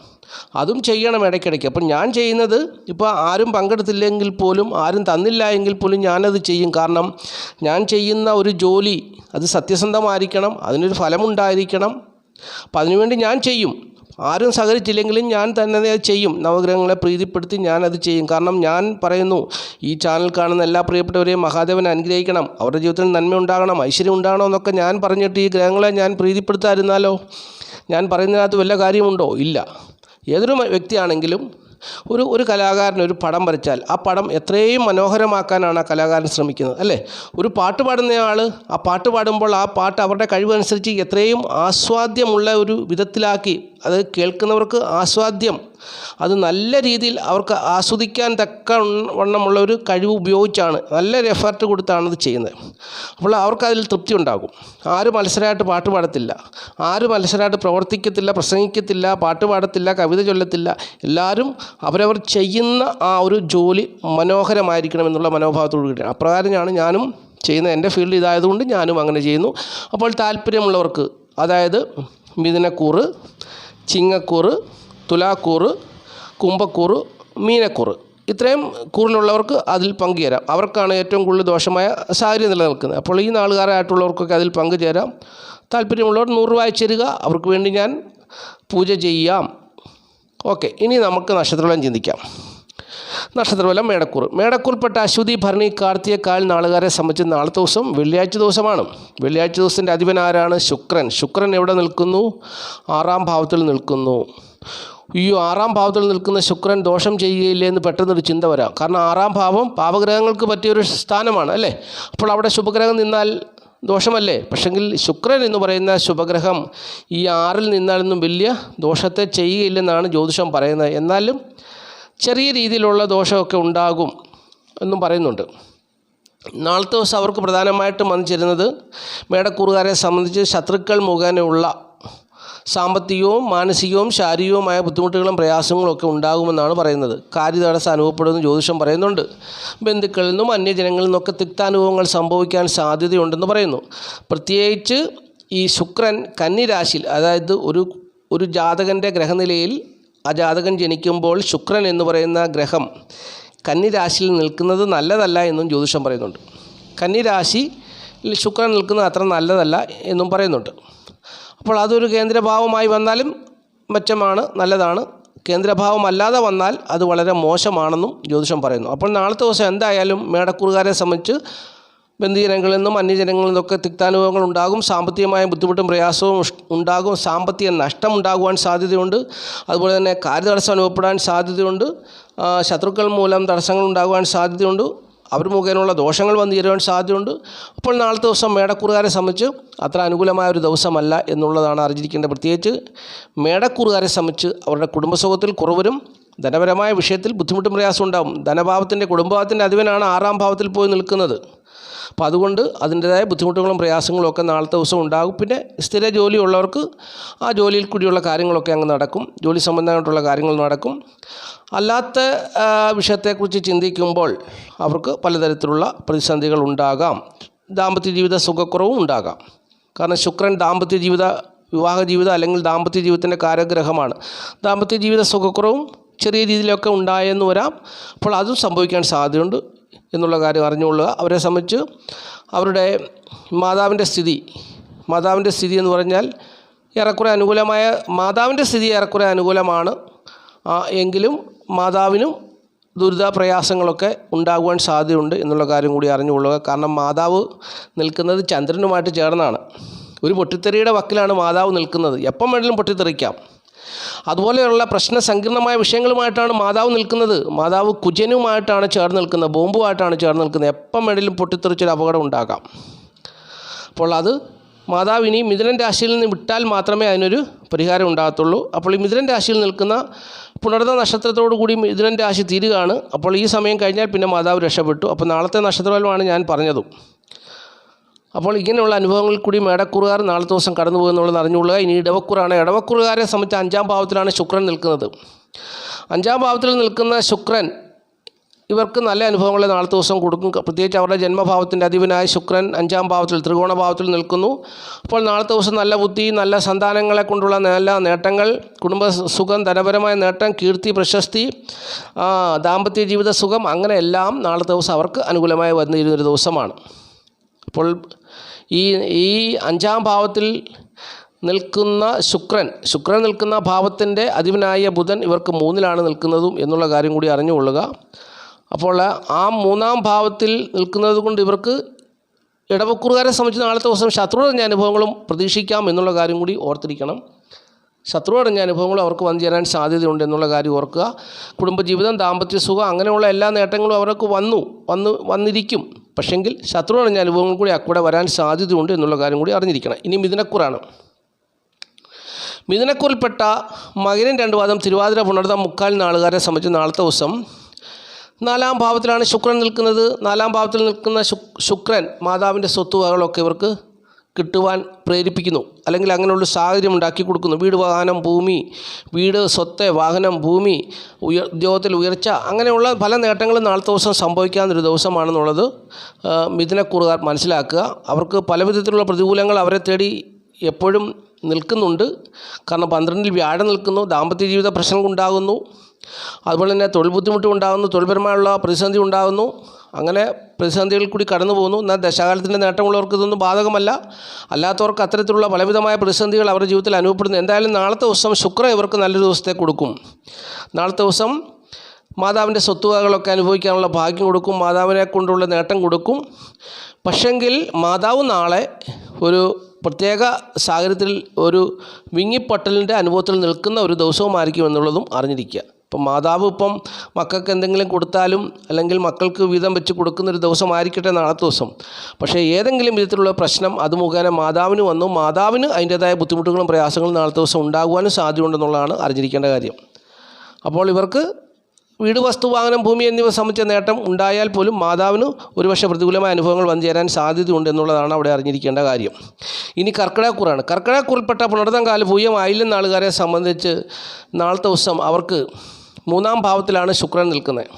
അതും ചെയ്യണം ഇടയ്ക്കിടയ്ക്ക്. അപ്പം ഞാൻ ചെയ്യുന്നത് ഇപ്പോൾ ആരും പങ്കെടുത്തില്ലെങ്കിൽ പോലും ആരും തന്നില്ല എങ്കിൽ പോലും ഞാനത് ചെയ്യും. കാരണം ഞാൻ ചെയ്യുന്ന ഒരു ജോലി അത് സത്യസന്ധമായിരിക്കണം. അതിനൊരു ഫലമുണ്ടായിരിക്കണം. അപ്പം അതിനുവേണ്ടി ഞാൻ ചെയ്യും. ആരും സഹകരിച്ചില്ലെങ്കിലും ഞാൻ തന്നെ അത് ചെയ്യും. നവഗ്രഹങ്ങളെ പ്രീതിപ്പെടുത്തി ഞാൻ അത് ചെയ്യും. കാരണം ഞാൻ പറയുന്നു ഈ ചാനൽ കാണുന്ന എല്ലാ പ്രിയപ്പെട്ടവരെയും മഹാദേവൻ അനുഗ്രഹിക്കണം. അവരുടെ ജീവിതത്തിൽ നന്മ ഉണ്ടാകണം ഐശ്വര്യം ഉണ്ടാകണം എന്നൊക്കെ ഞാൻ പറഞ്ഞിട്ട് ഈ ഗ്രഹങ്ങളെ ഞാൻ പ്രീതിപ്പെടുത്താതിരുന്നാലോ? ഞാൻ പറയുന്നതിനകത്ത് വല്ല കാര്യമുണ്ടോ? ഇല്ല. ഏതൊരു വ്യക്തിയാണെങ്കിലും ഒരു ഒരു കലാകാരൻ ഒരു പടം വരച്ചാൽ ആ പടം എത്രയും മനോഹരമാക്കാനാണ് ആ കലാകാരൻ ശ്രമിക്കുന്നത് അല്ലേ? ഒരു പാട്ട് പാടുന്ന പാടുന്നയാൾ ആ പാട്ട് പാടുമ്പോൾ ആ പാട്ട് അവരുടെ കഴിവനുസരിച്ച് എത്രയും ആസ്വാദ്യമുള്ള ഒരു വിധത്തിലാക്കി അത് കേൾക്കുന്നവർക്ക് ആസ്വാദ്യം. അത് നല്ല രീതിയിൽ അവർക്ക് ആസ്വദിക്കാൻ തക്ക വണ്ണമുള്ള ഒരു കഴിവ് ഉപയോഗിച്ചാണ് നല്ല എഫർട്ട് കൊടുത്താണ് അത് ചെയ്യുന്നത്. അപ്പോൾ അവർക്ക് അതിൽ തൃപ്തി ഉണ്ടാകും. ആരും മത്സരമായിട്ട് പാട്ട് പാടത്തില്ല. ആരും മത്സരമായിട്ട് പ്രവർത്തിക്കത്തില്ല പ്രസംഗിക്കത്തില്ല പാട്ട് പാടത്തില്ല കവിത ചൊല്ലത്തില്ല. എല്ലാവരും അവരവർ ചെയ്യുന്ന ആ ഒരു ജോലി മനോഹരമായിരിക്കണം എന്നുള്ള മനോഭാവത്തോടു കൂടിയാണ്. അപ്രകാരമാണ് ഞാനും ചെയ്യുന്ന എന്റെ ഫീൽഡ് ഇതായതുകൊണ്ട് ഞാനും അങ്ങനെ ചെയ്യുന്നു. അപ്പോൾ താല്പര്യമുള്ളവർക്ക് അതായത് മിഥുനക്കൂറ് ചിങ്ങക്കൂറ് തുലാക്കൂറ് കുംഭക്കൂറ് മീനക്കൂറ്. ഇത്രയും കൂറിലുള്ളവർക്ക് അതിൽ പങ്കുചേരാം അവർക്കാണ് ഏറ്റവും കൂടുതൽ ദോഷമായ സാഹചര്യം നിലനിൽക്കുന്നത്. അപ്പോൾ ഈ നാളുകാരായിട്ടുള്ളവർക്കൊക്കെ അതിൽ പങ്കുചേരാം താല്പര്യമുള്ളവർ നൂറ് രൂപ അയച്ചിരുക. അവർക്ക് വേണ്ടി ഞാൻ പൂജ ചെയ്യാം. ഓക്കെ. ഇനി നമുക്ക് നക്ഷത്രഫലം ചിന്തിക്കാം. നക്ഷത്രഫലം മേടക്കൂർ മേടക്കൂർപ്പെട്ട അശ്വതി ഭരണി കാർത്തിക കാൽ നാളുകാരെ സംബന്ധിച്ച് നാളത്തെ ദിവസം വെള്ളിയാഴ്ച ദിവസമാണ്. വെള്ളിയാഴ്ച ദിവസത്തിന്റെ അധിപൻ ആരാണ്? ശുക്രൻ. ശുക്രൻ എവിടെ നിൽക്കുന്നു? ആറാം ഭാവത്തിൽ നിൽക്കുന്നു. ഈ ആറാം ഭാവത്തിൽ നിൽക്കുന്ന ശുക്രൻ ദോഷം ചെയ്യുകയില്ലേ എന്ന് പെട്ടെന്നൊരു ചിന്ത വരാം. കാരണം ആറാം ഭാവം പാപഗ്രഹങ്ങൾക്ക് പറ്റിയൊരു സ്ഥാനമാണ് അല്ലേ? അപ്പോൾ അവിടെ ശുഭഗ്രഹം നിന്നാൽ ദോഷമല്ലേ? പക്ഷെങ്കിൽ ശുക്രൻ എന്ന് പറയുന്ന ശുഭഗ്രഹം ഈ ആറിൽ നിന്നാലൊന്നും വലിയ ദോഷത്തെ ചെയ്യുകയില്ലെന്നാണ് ജ്യോതിഷം പറയുന്നത്. എന്നാലും ചെറിയ രീതിയിലുള്ള ദോഷമൊക്കെ ഉണ്ടാകും എന്നും പറയുന്നുണ്ട്. നാളത്തെ ദിവസം അവർക്ക് പ്രധാനമായിട്ടും വന്നു ചേരുന്നത് മേടക്കൂറുകാരെ സംബന്ധിച്ച് ശത്രുക്കൾ മുഖേനയുള്ള സാമ്പത്തികവും മാനസികവും ശാരീരികവുമായ ബുദ്ധിമുട്ടുകളും പ്രയാസങ്ങളും ഒക്കെ ഉണ്ടാകുമെന്നാണ് പറയുന്നത്. കാര്യതടസ്സം അനുഭവപ്പെടുമെന്ന് ജ്യോതിഷം പറയുന്നുണ്ട്. ബന്ധുക്കളിൽ നിന്നും അന്യജനങ്ങളിൽ നിന്നൊക്കെ തിക്താനുഭവങ്ങൾ സംഭവിക്കാൻ സാധ്യതയുണ്ടെന്ന് പറയുന്നു. പ്രത്യേകിച്ച് ഈ ശുക്രൻ കന്നിരാശിയിൽ അതായത് ഒരു ഒരു ജാതകന്റെ ഗ്രഹനിലയിൽ ആ ജാതകൻ ജനിക്കുമ്പോൾ ശുക്രൻ എന്ന് പറയുന്ന ഗ്രഹം കന്നിരാശിയിൽ നിൽക്കുന്നത് നല്ലതല്ല എന്നും ജ്യോതിഷം പറയുന്നുണ്ട്. കന്നിരാശി ശുക്രൻ നിൽക്കുന്നത് അത്ര നല്ലതല്ല എന്നും പറയുന്നുണ്ട്. അപ്പോൾ അതൊരു കേന്ദ്രഭാവമായി വന്നാലും മെച്ചമാണ് നല്ലതാണ്. കേന്ദ്രഭാവമല്ലാതെ വന്നാൽ അത് വളരെ മോശമാണെന്നും ജ്യോതിഷം പറയുന്നു. അപ്പോൾ നാളത്തെ ദിവസം എന്തായാലും മേടക്കൂറുകാരെ സംബന്ധിച്ച് ബന്ധുജനങ്ങളിൽ നിന്നും അന്യജനങ്ങളിൽ നിന്നൊക്കെ തിക്താനുഭവങ്ങൾ ഉണ്ടാകും. സാമ്പത്തികമായ ബുദ്ധിമുട്ടും പ്രയാസവും ഉണ്ടാകും. സാമ്പത്തിക നഷ്ടം ഉണ്ടാകുവാൻ സാധ്യതയുണ്ട്. അതുപോലെ തന്നെ കാര്യതടസ്സം അനുഭവപ്പെടാൻ സാധ്യതയുണ്ട്. ശത്രുക്കൾ മൂലം തടസ്സങ്ങൾ ഉണ്ടാകുവാൻ സാധ്യതയുണ്ട്. അവർ മുഖേനയുള്ള ദോഷങ്ങൾ വന്നു ചേരുവാൻ സാധ്യതയുണ്ട്. അപ്പോൾ നാളത്തെ ദിവസം മേടക്കൂറുകാരെ സംബന്ധിച്ച് അത്ര അനുകൂലമായ ഒരു ദിവസമല്ല എന്നുള്ളതാണ് അറിഞ്ഞിരിക്കേണ്ടത്. പ്രത്യേകിച്ച് മേടക്കൂറുകാരെ സംബന്ധിച്ച് അവരുടെ കുടുംബസുഖത്തിൽ കുറവരും ധനപരമായ വിഷയത്തിൽ ബുദ്ധിമുട്ടും പ്രയാസം ഉണ്ടാകും ധനഭാവത്തിന്റെ കുടുംബഭാവത്തിന്റെ അധിവനാണ് ആറാം ഭാവത്തിൽ പോയി നിൽക്കുന്നത്. അപ്പോൾ അതുകൊണ്ട് അതിന്റേതായ ബുദ്ധിമുട്ടുകളും പ്രയാസങ്ങളും ഒക്കെ നാളത്തെ ദിവസം ഉണ്ടാകും. പിന്നെ സ്ഥിര ജോലിയുള്ളവർക്ക് ആ ജോലിയിൽ കൂടിയുള്ള കാര്യങ്ങളൊക്കെ അങ്ങ് നടക്കും. ജോലി സംബന്ധമായിട്ടുള്ള കാര്യങ്ങൾ നടക്കും. അല്ലാത്ത വിഷയത്തെക്കുറിച്ച് ചിന്തിക്കുമ്പോൾ അവർക്ക് പലതരത്തിലുള്ള പ്രതിസന്ധികൾ ഉണ്ടാകാം. ദാമ്പത്യ ജീവിത സുഖക്കുറവും ഉണ്ടാകാം. കാരണം ശുക്രൻ ദാമ്പത്യ ജീവിത വിവാഹ ജീവിതം അല്ലെങ്കിൽ ദാമ്പത്യ ജീവിതത്തിന്റെ കാരഗ്രഹമാണ് ദാമ്പത്യ ജീവിത സുഖക്കുറവും ചെറിയ രീതിയിലൊക്കെ ഉണ്ടായെന്ന് വരാം. അപ്പോൾ അതും സംഭവിക്കാൻ സാധ്യതയുണ്ട്. എന്നുള്ള കാര്യം അറിഞ്ഞുകൊള്ളുക. അവരെ സംബന്ധിച്ച് അവരുടെ മാതാവിന്റെ സ്ഥിതി മാതാവിന്റെ സ്ഥിതി എന്ന് പറഞ്ഞാൽ ഏറെക്കുറെ അനുകൂലമായ മാതാവിന്റെ സ്ഥിതി ഏറെക്കുറെ അനുകൂലമാണ്. എങ്കിലും മാതാവിനും ദുരിത പ്രയാസങ്ങളൊക്കെ ഉണ്ടാകുവാൻ സാധ്യതയുണ്ട് എന്നുള്ള കാര്യം കൂടി അറിഞ്ഞുകൊള്ളുക. കാരണം മാതാവ് നിൽക്കുന്നത് ചന്ദ്രനുമായിട്ട് ചേർന്നാണ്. ഒരു പൊട്ടിത്തെറിയുടെ വക്കിലാണ് മാതാവ് നിൽക്കുന്നത്. എപ്പം വേണമെങ്കിലും പൊട്ടിത്തെറിക്കാം. അതുപോലെയുള്ള പ്രശ്ന സങ്കീർണമായ വിഷയങ്ങളുമായിട്ടാണ് മാതാവ് നിൽക്കുന്നത്. മാതാവ് കുജനുമായിട്ടാണ് ചേർന്ന് നിൽക്കുന്നത്. ബോംബുമായിട്ടാണ് ചേർന്ന് നിൽക്കുന്നത്. എപ്പം വേണമെങ്കിലും പൊട്ടിത്തെറിച്ചൊരു അപകടം ഉണ്ടാകാം. അപ്പോൾ അത് മാതാവ് ഇനി മിഥുനൻ രാശിയിൽ നിന്ന് വിട്ടാൽ മാത്രമേ അതിനൊരു പരിഹാരം ഉണ്ടാകത്തുള്ളൂ. അപ്പോൾ ഈ മിഥുനൻ രാശിയിൽ നിൽക്കുന്ന പുണർന്ന നക്ഷത്രത്തോടു കൂടി മിഥുനൻ രാശി തീരുകയാണ്. അപ്പോൾ ഈ സമയം കഴിഞ്ഞാൽ പിന്നെ മാതാവ് രക്ഷപ്പെട്ടു. അപ്പോൾ നാളത്തെ നക്ഷത്രഫലമാണ് ഞാൻ പറഞ്ഞതും. അപ്പോൾ ഇങ്ങനെയുള്ള അനുഭവങ്ങളിൽ കൂടി മേടക്കുറുകാർ നാളെ ദിവസം കടന്നു പോകുന്നുള്ളത് അറിഞ്ഞുകൊള്ളുക. ഇനി ഇടവക്കുറാണ്. ഇടവക്കുറുകാരെ സംബന്ധിച്ച് അഞ്ചാം ഭാവത്തിലാണ് ശുക്രൻ നിൽക്കുന്നത്. അഞ്ചാം ഭാവത്തിൽ നിൽക്കുന്ന ശുക്രൻ ഇവർക്ക് നല്ല അനുഭവങ്ങൾ നാളത്തെ ദിവസം കൊടുക്കും. പ്രത്യേകിച്ച് അവരുടെ ജന്മഭാവത്തിന്റെ അധിപനായ ശുക്രൻ അഞ്ചാം ഭാവത്തിൽ ത്രികോണ ഭാവത്തിൽ നിൽക്കുന്നു. അപ്പോൾ നാളത്തെ ദിവസം നല്ല ബുദ്ധി നല്ല സന്താനങ്ങളെ കൊണ്ടുള്ള നല്ല നേട്ടങ്ങൾ കുടുംബ സുഖം ധനപരമായ നേട്ടം കീർത്തി പ്രശസ്തി ദാമ്പത്യ ജീവിത സുഖം അങ്ങനെ എല്ലാം നാളത്തെ ദിവസം അവർക്ക് അനുകൂലമായി വന്നിരുന്നൊരു ദിവസമാണ്. അപ്പോൾ ഈ ഈ അഞ്ചാം ഭാവത്തിൽ നിൽക്കുന്ന ശുക്രൻ ശുക്രൻ നിൽക്കുന്ന ഭാവത്തിന്റെ അധിപനായ ബുധൻ ഇവർക്ക് മൂന്നിലാണ് നിൽക്കുന്നതും എന്നുള്ള കാര്യം കൂടി അറിഞ്ഞുകൊള്ളുക. അപ്പോൾ ആ മൂന്നാം ഭാവത്തിൽ നിൽക്കുന്നത് കൊണ്ട് ഇവർക്ക് ഇടവക്കൂറുകാരെ സംബന്ധിച്ച് നാളത്തെ ദിവസം ശത്രുവിന്റെ അനുഭവങ്ങളും പ്രതീക്ഷിക്കാം എന്നുള്ള കാര്യം കൂടി ഓർത്തിരിക്കണം. ശത്രു അടഞ്ഞ അനുഭവങ്ങളും അവർക്ക് വന്നു ചേരാൻ സാധ്യതയുണ്ട് എന്നുള്ള കാര്യം ഓർക്കുക. കുടുംബജീവിതം ദാമ്പത്യ സുഖം അങ്ങനെയുള്ള എല്ലാ നേട്ടങ്ങളും അവർക്ക് വന്നു വന്ന് വന്നിരിക്കും. പക്ഷെങ്കിൽ ശത്രു അടഞ്ഞ അനുഭവങ്ങൾ കൂടി അക്കൂടെ വരാൻ സാധ്യതയുണ്ട് എന്നുള്ള കാര്യം കൂടി അറിഞ്ഞിരിക്കണം. ഇനി മിഥുനക്കുറാണ്. മിഥുനക്കുറിൽപ്പെട്ട മകനും രണ്ട് വാദം തിരുവാതിര പുണർത്ത മുക്കാൽ നാളുകാരെ സംബന്ധിച്ച് നാളത്തെ ദിവസം നാലാം ഭാവത്തിലാണ് ശുക്രൻ നിൽക്കുന്നത്. നാലാം ഭാവത്തിൽ നിൽക്കുന്ന ശുക്രൻ മാതാവിന്റെ സ്വത്തുവകകളൊക്കെ ഇവർക്ക് കിട്ടുവാൻ പ്രേരിപ്പിക്കുന്നു. അല്ലെങ്കിൽ അങ്ങനെയുള്ള സാഹചര്യം ഉണ്ടാക്കി കൊടുക്കുന്നു. വീട് വാഹനം ഭൂമി വീട് സ്വത്ത് വാഹനം ഭൂമി ഉയർ ഉദ്യോഗത്തിൽ ഉയർച്ച അങ്ങനെയുള്ള പല നേട്ടങ്ങളും നാളത്തെ ദിവസം സംഭവിക്കാവുന്നൊരു ദിവസമാണെന്നുള്ളത് മിഥുനക്കുറുകാർ മനസ്സിലാക്കുക. അവർക്ക് പല വിധത്തിലുള്ള പ്രതികൂലങ്ങൾ അവരെ തേടി എപ്പോഴും നിൽക്കുന്നുണ്ട്. കാരണം പന്ത്രണ്ടിൽ വ്യാഴം നിൽക്കുന്നു ദാമ്പത്യ ജീവിത പ്രശ്നങ്ങൾ ഉണ്ടാകുന്നു. അതുപോലെ തന്നെ തൊഴിൽ ബുദ്ധിമുട്ട് ഉണ്ടാകുന്നു തൊഴിൽപരമായുള്ള പ്രതിസന്ധി ഉണ്ടാകുന്നു. അങ്ങനെ പ്രതിസന്ധികളിൽ കൂടി കടന്നു പോകുന്നു. എന്നാൽ ദശാകാലത്തിന്റെ നേട്ടമുള്ളവർക്ക് ഇതൊന്നും ബാധകമല്ല. അല്ലാത്തവർക്ക് അത്തരത്തിലുള്ള പലവിധമായ പ്രതിസന്ധികൾ അവരുടെ ജീവിതത്തിൽ അനുഭവപ്പെടുന്നു. എന്തായാലും നാളത്തെ ദിവസം ശുക്ര ഇവർക്ക് നല്ലൊരു ദിവസത്തെ കൊടുക്കും. നാളത്തെ ദിവസം മാതാവിന്റെ സ്വത്തുവകകളൊക്കെ അനുഭവിക്കാനുള്ള ഭാഗ്യം കൊടുക്കും. മാതാവിനെ കൊണ്ടുള്ള നേട്ടം കൊടുക്കും. പക്ഷെങ്കിൽ മാതാവ് നാളെ ഒരു പ്രത്യേക സാഹചര്യത്തിൽ ഒരു വിങ്ങിപ്പട്ടലിന്റെ അനുഭവത്തിൽ നിൽക്കുന്ന ഒരു ദിവസവുമായിരിക്കും എന്നുള്ളതും അറിഞ്ഞിരിക്കുക. ഇപ്പം മാതാവ് ഇപ്പം മക്കൾക്ക് എന്തെങ്കിലും കൊടുത്താലും അല്ലെങ്കിൽ മക്കൾക്ക് വീതം വെച്ച് കൊടുക്കുന്നൊരു ദിവസമായിരിക്കട്ടെ നാളത്തെ ദിവസം. പക്ഷേ ഏതെങ്കിലും വിധത്തിലുള്ള പ്രശ്നം അത് മുഖേന മാതാവിന് വന്നു. മാതാവിന് അതിന്റേതായ ബുദ്ധിമുട്ടുകളും പ്രയാസങ്ങളും നാളത്തെ ദിവസം ഉണ്ടാകുവാനും സാധ്യതയുണ്ടെന്നുള്ളതാണ് അറിഞ്ഞിരിക്കേണ്ട കാര്യം. അപ്പോൾ ഇവർക്ക് വീട് വസ്തു വാഹനം ഭൂമി എന്നിവ സംബന്ധിച്ച നേട്ടം ഉണ്ടായാൽ പോലും മാതാവിന് ഒരുപക്ഷെ പ്രതികൂലമായ അനുഭവങ്ങൾ വന്നു ചേരാൻ സാധ്യതയുണ്ട് എന്നുള്ളതാണ് അവിടെ അറിഞ്ഞിരിക്കേണ്ട കാര്യം. ഇനി കർക്കിടകക്കൂറാണ്. കർക്കിടകക്കൂറിൽപ്പെട്ട പുണർത്തം കാല ഭൂയമായില്ലെന്ന ആളുകാരെ സംബന്ധിച്ച് നാളത്തെ ദിവസം അവർക്ക് മൂന്നാം ഭാവത്തിലാണ് ശുക്രൻ നിൽക്കുന്നത്.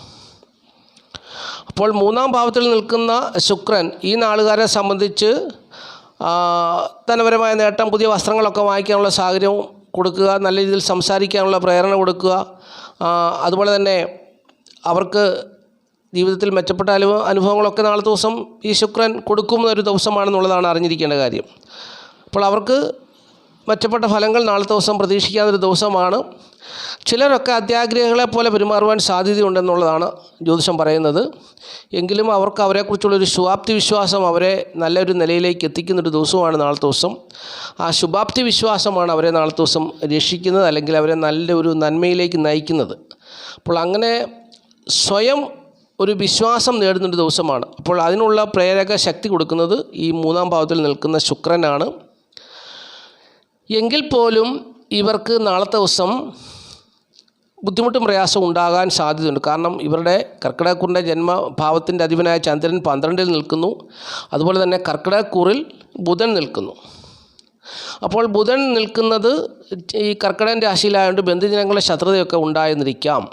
അപ്പോൾ മൂന്നാം ഭാവത്തിൽ നിൽക്കുന്ന ശുക്രൻ ഈ നാളുകാരെ സംബന്ധിച്ച് തനപരമായ നേട്ടം പുതിയ വസ്ത്രങ്ങളൊക്കെ വാങ്ങിക്കാനുള്ള സാഹചര്യം കൊടുക്കുക നല്ല രീതിയിൽ സംസാരിക്കാനുള്ള പ്രേരണ കൊടുക്കുക അതുപോലെ തന്നെ അവർക്ക് ജീവിതത്തിൽ മെച്ചപ്പെട്ട അനുഭവ അനുഭവങ്ങളൊക്കെ നാളെ ദിവസം ഈ ശുക്രൻ കൊടുക്കുന്നൊരു ദിവസമാണെന്നുള്ളതാണ് അറിഞ്ഞിരിക്കേണ്ട കാര്യം. അപ്പോൾ അവർക്ക് മെച്ചപ്പെട്ട ഫലങ്ങൾ നാളെ ദിവസം പ്രതീക്ഷിക്കാവുന്നൊരു ദിവസമാണ്. ചിലരൊക്കെ അത്യാഗ്രഹികളെ പോലെ പെരുമാറുവാൻ സാധ്യതയുണ്ടെന്നുള്ളതാണ് ജ്യോതിഷം പറയുന്നത്. എങ്കിലും അവർക്ക് അവരെക്കുറിച്ചുള്ളൊരു ശുഭാപ്തി വിശ്വാസം അവരെ നല്ലൊരു നിലയിലേക്ക് എത്തിക്കുന്നൊരു ദിവസമാണ് നാളത്തെ ദിവസം. ആ ശുഭാപ്തി വിശ്വാസമാണ് അവരെ നാളത്തെ ദിവസം രക്ഷിക്കുന്നത് അല്ലെങ്കിൽ അവരെ നല്ല ഒരു നന്മയിലേക്ക് നയിക്കുന്നത്. അപ്പോൾ അങ്ങനെ സ്വയം ഒരു വിശ്വാസം നേടുന്നൊരു ദിവസമാണ്. അപ്പോൾ അതിനുള്ള പ്രേരക ശക്തി കൊടുക്കുന്നത് ഈ മൂന്നാം ഭാവത്തിൽ നിൽക്കുന്ന ശുക്രനാണ്. എങ്കിൽ പോലും ഇവർക്ക് നാളത്തെ ദിവസം ബുദ്ധിമുട്ടും പ്രയാസവും ഉണ്ടാകാൻ സാധ്യതയുണ്ട്. കാരണം ഇവരുടെ കർക്കിടകക്കൂറിന്റെ ജന്മഭാവത്തിന്റെ അധിപനായ ചന്ദ്രൻ പന്ത്രണ്ടിൽ നിൽക്കുന്നു. അതുപോലെ തന്നെ കർക്കിടകക്കൂറിൽ ബുധൻ നിൽക്കുന്നു. അപ്പോൾ ബുധൻ നിൽക്കുന്നത് ഈ കർക്കിടകൻ രാശിയിലായതുകൊണ്ട് ബന്ധുജനങ്ങളുടെ ശത്രുതയൊക്കെ ഉണ്ടായിരുന്നിരിക്കാം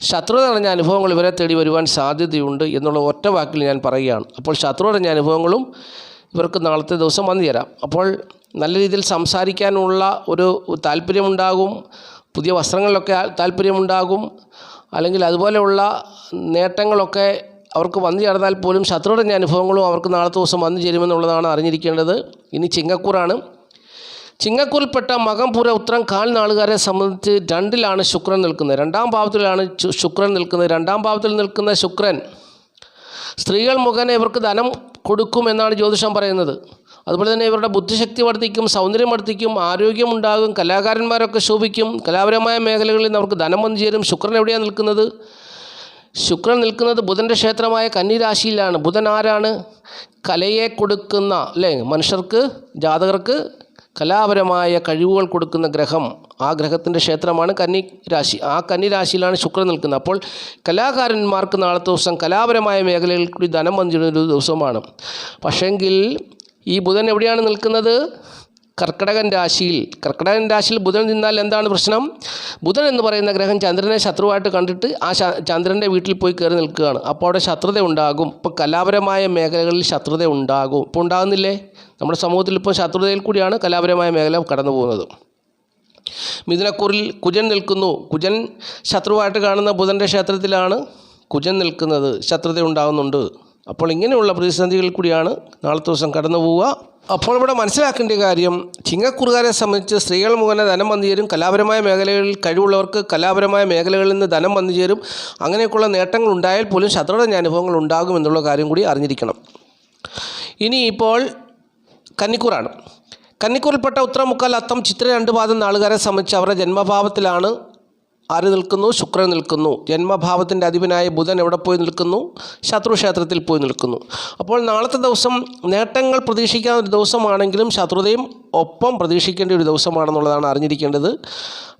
ശത്രുത നിറഞ്ഞ അനുഭവങ്ങൾ ഇവരെ തേടി വരുവാൻ സാധ്യതയുണ്ട് എന്നുള്ള ഒറ്റ വാക്കിൽ ഞാൻ പറയുകയാണ്. അപ്പോൾ ശത്രു നിറഞ്ഞ അനുഭവങ്ങളും ഇവർക്ക് നാളത്തെ ദിവസം വന്നു തരാം അപ്പോൾ നല്ല രീതിയിൽ സംസാരിക്കാനുള്ള ഒരു താല്പര്യമുണ്ടാകും. പുതിയ വസ്ത്രങ്ങളിലൊക്കെ താല്പര്യമുണ്ടാകും. അല്ലെങ്കിൽ അതുപോലെയുള്ള നേട്ടങ്ങളൊക്കെ അവർക്ക് വന്നു ചേർന്നാൽ പോലും ശത്രുടഞ്ഞ അനുഭവങ്ങളും അവർക്ക് നാളത്തെ ദിവസം വന്നു ചേരുമെന്നുള്ളതാണ് അറിഞ്ഞിരിക്കേണ്ടത്. ഇനി ചിങ്ങക്കൂറാണ്. ചിങ്ങക്കൂറിൽപ്പെട്ട മകം ഉത്രം കാൽ നാളുകാരെ സംബന്ധിച്ച് രണ്ടിലാണ് ശുക്രൻ നിൽക്കുന്നത്. രണ്ടാം ഭാവത്തിലാണ് ശുക്രൻ നിൽക്കുന്നത്. രണ്ടാം ഭാവത്തിൽ നിൽക്കുന്ന ശുക്രൻ സ്ത്രീകൾ മുഖേന ഇവർക്ക് ധനം കൊടുക്കുമെന്നാണ് ജ്യോതിഷം പറയുന്നത്. അതുപോലെ തന്നെ ഇവരുടെ ബുദ്ധിശക്തി വർദ്ധിക്കും സൗന്ദര്യം വർദ്ധിക്കും ആരോഗ്യമുണ്ടാകും കലാകാരന്മാരൊക്കെ ശോഭിക്കും കലാപരമായ മേഖലകളിൽ അവർക്ക് ധനം വന്നു ചേരും. ശുക്രൻ എവിടെയാണ് നിൽക്കുന്നത്? ശുക്രൻ നിൽക്കുന്നത് ബുധന്റെ ക്ഷേത്രമായ കന്നിരാശിയിലാണ്. ബുധൻ ആരാണ്? കലയെ കൊടുക്കുന്ന അല്ലേ? മനുഷ്യർക്ക് ജാതകർക്ക് കലാപരമായ കഴിവുകൾ കൊടുക്കുന്ന ഗ്രഹം. ആ ഗ്രഹത്തിന്റെ ക്ഷേത്രമാണ് കന്നി രാശി ആ കന്നി രാശിയിലാണ് ശുക്രൻ നിൽക്കുന്നത്. അപ്പോൾ കലാകാരന്മാർക്ക് നാളത്തെ ദിവസം കലാപരമായ മേഖലകളിൽ കൂടി ധനം വന്നിരുന്ന ഒരു ദിവസമാണ്. പക്ഷേങ്കിൽ ഈ ബുധൻ എവിടെയാണ് നിൽക്കുന്നത്? കർക്കടകൻ രാശിയിൽ. കർക്കടകൻ രാശിയിൽ ബുധൻ നിന്നാൽ എന്താണ് പ്രശ്നം? ബുധൻ എന്ന് പറയുന്ന ഗ്രഹം ചന്ദ്രനെ ശത്രുവായിട്ട് കണ്ടിട്ട് ആ ചന്ദ്രന്റെ വീട്ടിൽ പോയി കയറി നിൽക്കുകയാണ്. അപ്പോൾ അവിടെ ശത്രുത ഉണ്ടാകും. ഇപ്പോൾ കലാപരമായ മേഖലകളിൽ ശത്രുത ഉണ്ടാകും. ഇപ്പോൾ ഉണ്ടാകുന്നില്ലേ? നമ്മുടെ സമൂഹത്തിൽ ഇപ്പോൾ ശത്രുതയിൽ കൂടിയാണ് കലാപരമായ മേഖല കടന്നു പോകുന്നത്. മിഥുനക്കൂറിൽ കുജൻ നിൽക്കുന്നു. കുജൻ ശത്രുവായിട്ട് കാണുന്ന ബുധന്റെ ക്ഷേത്രത്തിലാണ് കുജൻ നിൽക്കുന്നത്. ശത്രുത ഉണ്ടാകുന്നുണ്ട്. അപ്പോൾ ഇങ്ങനെയുള്ള പ്രതിസന്ധികളിൽ കൂടിയാണ് നാളത്തെ ദിവസം കടന്നു പോവുക. അപ്പോൾ ഇവിടെ മനസ്സിലാക്കേണ്ട കാര്യം ചിങ്ങക്കുറുകാരെ സംബന്ധിച്ച് സ്ത്രീകൾ മുഖേന ധനം വന്നു ചേരും. കലാപരമായ മേഖലകളിൽ കഴിവുള്ളവർക്ക് കലാപരമായ മേഖലകളിൽ നിന്ന് ധനം വന്നു ചേരും. അങ്ങനെയൊക്കെയുള്ള നേട്ടങ്ങൾ ഉണ്ടായാൽ പോലും ശത്രുടഞ്ഞ അനുഭവങ്ങൾ ഉണ്ടാകും എന്നുള്ള കാര്യം കൂടി അറിഞ്ഞിരിക്കണം. ഇനി ഇപ്പോൾ കന്നിക്കൂറാണ്. കന്നിക്കൂറിൽപ്പെട്ട ഉത്തരമുക്കാൽ അത്തം ചിത്ര രണ്ട് പാദം നാളുകാരെ സംബന്ധിച്ച് അവരുടെ ജന്മഭാവത്തിലാണ് ആര് നിൽക്കുന്നു? ശുക്രൻ നിൽക്കുന്നു. ജന്മഭാവത്തിന്റെ അധിപനായ ബുധൻ എവിടെ പോയി നിൽക്കുന്നു? ശത്രുക്ഷേത്രത്തിൽ പോയി നിൽക്കുന്നു. അപ്പോൾ നാളത്തെ ദിവസം നേട്ടങ്ങൾ പ്രതീക്ഷിക്കാവുന്ന ഒരു ദിവസമാണെങ്കിലും ശത്രുതയും ഒപ്പം പ്രതീക്ഷിക്കേണ്ട ഒരു ദിവസമാണെന്നുള്ളതാണ് അറിഞ്ഞിരിക്കേണ്ടത്.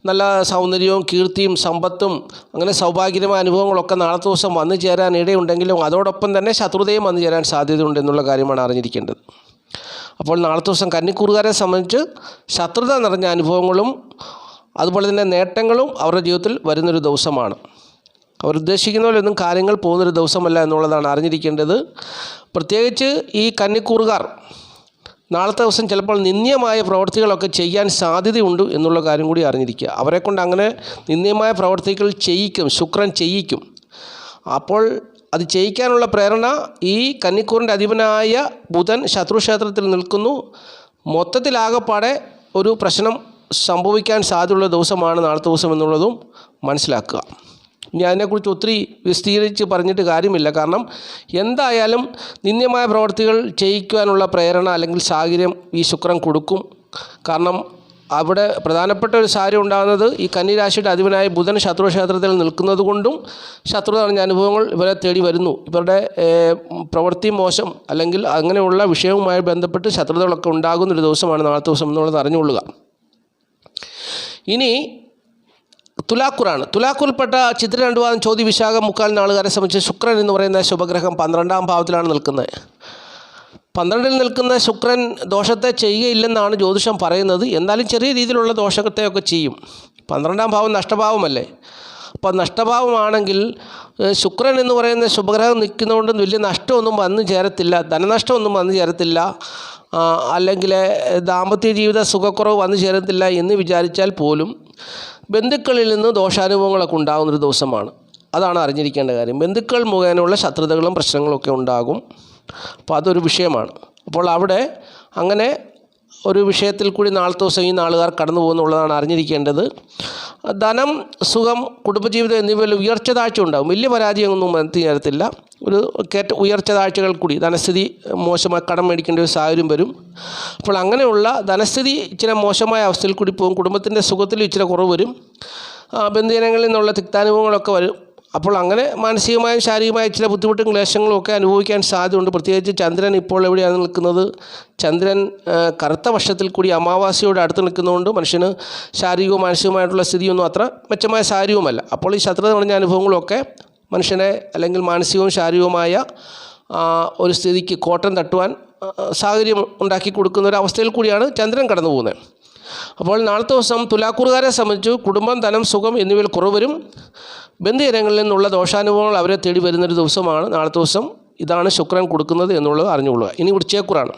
നല്ല സൗന്ദര്യവും കീർത്തിയും സമ്പത്തും അങ്ങനെ സൗഭാഗ്യമായ അനുഭവങ്ങളൊക്കെ നാളത്തെ ദിവസം വന്നു ചേരാൻ ഇടയുണ്ടെങ്കിലും അതോടൊപ്പം തന്നെ ശത്രുതയും വന്നു ചേരാൻ സാധ്യതയുണ്ട് എന്നുള്ള കാര്യമാണ് അറിഞ്ഞിരിക്കേണ്ടത്. അപ്പോൾ നാളത്തെ ദിവസം കന്നിക്കൂറുകാരെ സംബന്ധിച്ച് ശത്രുത നിറഞ്ഞ അനുഭവങ്ങളും അതുപോലെ തന്നെ നേട്ടങ്ങളും അവരുടെ ജീവിതത്തിൽ വരുന്നൊരു ദിവസമാണ്. അവർ ഉദ്ദേശിക്കുന്ന പോലെയൊന്നും കാര്യങ്ങൾ പോകുന്നൊരു ദിവസമല്ല എന്നുള്ളതാണ് അറിഞ്ഞിരിക്കേണ്ടത്. പ്രത്യേകിച്ച് ഈ കന്നിക്കൂറുകാർ നാളത്തെ ദിവസം ചിലപ്പോൾ നിന്ദ്യമായ പ്രവർത്തികളൊക്കെ ചെയ്യാൻ സാധ്യതയുണ്ട് എന്നുള്ള കാര്യം കൂടി അറിഞ്ഞിരിക്കുക. അവരെ കൊണ്ട് അങ്ങനെ നിന്ദ്യമായ പ്രവർത്തികൾ ചെയ്യിക്കും ശുക്രൻ ചെയ്യിക്കും. അപ്പോൾ അത് ചെയ്യിക്കാനുള്ള പ്രേരണ ഈ കന്നിക്കൂറിന്റെ അധിപനായ ബുധൻ ശത്രുക്ഷേത്രത്തിൽ നിൽക്കുന്നു. മൊത്തത്തിലാകപ്പാടെ ഒരു പ്രശ്നം സംഭവിക്കാൻ സാധ്യതയുള്ള ദിവസമാണ് നാളത്തെ ദിവസം എന്നുള്ളതും മനസ്സിലാക്കുക. ഇനി അതിനെക്കുറിച്ച് ഒത്തിരി വിസ്തീരിച്ച് പറഞ്ഞിട്ട് കാര്യമില്ല. കാരണം എന്തായാലും നിന്ദ്യമായ പ്രവർത്തികൾ ചെയ്യിക്കുവാനുള്ള പ്രേരണ അല്ലെങ്കിൽ സാഹചര്യം ഈ ശുക്രൻ കൊടുക്കും. കാരണം അവിടെ പ്രധാനപ്പെട്ട ഒരു സാരി ഉണ്ടാകുന്നത് ഈ കന്നിരാശിയുടെ അധിപനായ ബുധൻ ശത്രുക്ഷേത്രത്തിൽ നിൽക്കുന്നത് കൊണ്ടും ശത്രു നിറഞ്ഞ അനുഭവങ്ങൾ ഇവരെ തേടി വരുന്നു. ഇവരുടെ പ്രവൃത്തി മോശം അല്ലെങ്കിൽ അങ്ങനെയുള്ള വിഷയവുമായി ബന്ധപ്പെട്ട് ശത്രുതകളൊക്കെ ഉണ്ടാകുന്നൊരു ദിവസമാണ് നാളത്തെ ദിവസം എന്നുള്ളത് അറിഞ്ഞുകൊള്ളുക. ഇനി തുലാക്കുറാണ് തുലാക്കുറിൽപ്പെട്ട ചിത്ര രണ്ട് പാദം ചോദ്യ വിശാഖം മുക്കാൽ നാളുകാരെ സംബന്ധിച്ച് ശുക്രൻ എന്ന് പറയുന്ന ശുഭഗ്രഹം പന്ത്രണ്ടാം ഭാവത്തിലാണ് നിൽക്കുന്നത്. പന്ത്രണ്ടിൽ നിൽക്കുന്ന ശുക്രൻ ദോഷത്തെ ചെയ്യുകയില്ലെന്നാണ് ജ്യോതിഷം പറയുന്നത്. എന്നാലും ചെറിയ രീതിയിലുള്ള ദോഷത്തെയൊക്കെ ചെയ്യും. പന്ത്രണ്ടാം ഭാവം നഷ്ടഭാവമല്ലേ? അപ്പോൾ നഷ്ടഭാവമാണെങ്കിൽ ശുക്രൻ എന്ന് പറയുന്ന ശുഭഗ്രഹം നിൽക്കുന്നതുകൊണ്ട് വലിയ നഷ്ടമൊന്നും വന്നു ചേരത്തില്ല ധനനഷ്ടമൊന്നും വന്നു ചേരത്തില്ല. അല്ലെങ്കിൽ ദാമ്പത്യ ജീവിത സുഖക്കുറവ് വന്നു ചേരത്തില്ല എന്ന് വിചാരിച്ചാൽ പോലും ബന്ധുക്കളിൽ നിന്ന് ദോഷാനുഭവങ്ങളൊക്കെ ഉണ്ടാകുന്നൊരു ദിവസമാണ്. അതാണ് അറിഞ്ഞിരിക്കേണ്ട കാര്യം. ബന്ധുക്കൾ മുഖേനയുള്ള ശത്രുതകളും പ്രശ്നങ്ങളൊക്കെ ഉണ്ടാകും. അപ്പോൾ അതൊരു വിഷയമാണ്. അപ്പോൾ അവിടെ അങ്ങനെ ഒരു വിഷയത്തിൽ കൂടി നാളത്തെ ദിവസം ഈ നാളുകാർ കടന്നു പോകുന്നുള്ളതാണ് അറിഞ്ഞിരിക്കേണ്ടത്. ധനം സുഖം കുടുംബജീവിതം എന്നിവയിൽ ഉയർച്ച താഴ്ച ഉണ്ടാകും. വലിയ പരാജയമൊന്നും മനത്തി തരത്തില്ല ഒരു കയറ്റ ഉയർച്ച താഴ്ചകൾ കൂടി ധനസ്ഥിതി മോശമായി കടം മേടിക്കേണ്ട ഒരു സാഹചര്യം വരും. അപ്പോൾ അങ്ങനെയുള്ള ധനസ്ഥിതി ഇച്ചിരി മോശമായ അവസ്ഥയിൽ കൂടി പോകും. കുടുംബത്തിന്റെ സുഖത്തിൽ ഇച്ചിരി കുറവ് വരും. ബന്ധുജനങ്ങളിൽ നിന്നുള്ള തിക്താനുഭവങ്ങളൊക്കെ വരും. അപ്പോൾ അങ്ങനെ മാനസികമായും ശാരീരികമായും ചില ബുദ്ധിമുട്ടും ക്ലേശങ്ങളും ഒക്കെ അനുഭവിക്കാൻ സാധ്യതയുണ്ട്. പ്രത്യേകിച്ച് ചന്ദ്രൻ ഇപ്പോൾ എവിടെയാണ് നിൽക്കുന്നത്? ചന്ദ്രൻ കറുത്ത വർഷത്തിൽ കൂടി അമാവാസിയോട് അടുത്ത് നിൽക്കുന്നതുകൊണ്ട് മനുഷ്യന് ശാരീരികവും മാനസികവുമായിട്ടുള്ള സ്ഥിതിയൊന്നും അത്ര മെച്ചമായ സാരിയുമല്ല അപ്പോൾ ഈ ശത്രുത പറഞ്ഞ അനുഭവങ്ങളൊക്കെ മനുഷ്യനെ അല്ലെങ്കിൽ മാനസികവും ശാരീരികവുമായ ഒരു സ്ഥിതിക്ക് കോട്ടം തട്ടുവാൻ സാഹചര്യം ഉണ്ടാക്കി കൊടുക്കുന്ന ഒരു അവസ്ഥയിൽ കൂടിയാണ് ചന്ദ്രൻ കടന്നു പോകുന്നത്. അപ്പോൾ നാളത്തെ ദിവസം തുലാക്കൂറുകാരെ സംബന്ധിച്ച് കുടുംബം ധനം സുഖം എന്നിവയിൽ കുറവ് വരും. ബന്ധുജനങ്ങളിൽ നിന്നുള്ള ദോഷാനുഭവങ്ങൾ അവരെ തേടി വരുന്നൊരു ദിവസമാണ്. നാളത്തെ ദിവസം ഇതാണ് ശുക്രൻ കൊടുക്കുന്നത് എന്നുള്ളത് അറിഞ്ഞുകൊള്ളുക. ഇനി വൃശ്ചയക്കൂറാണ്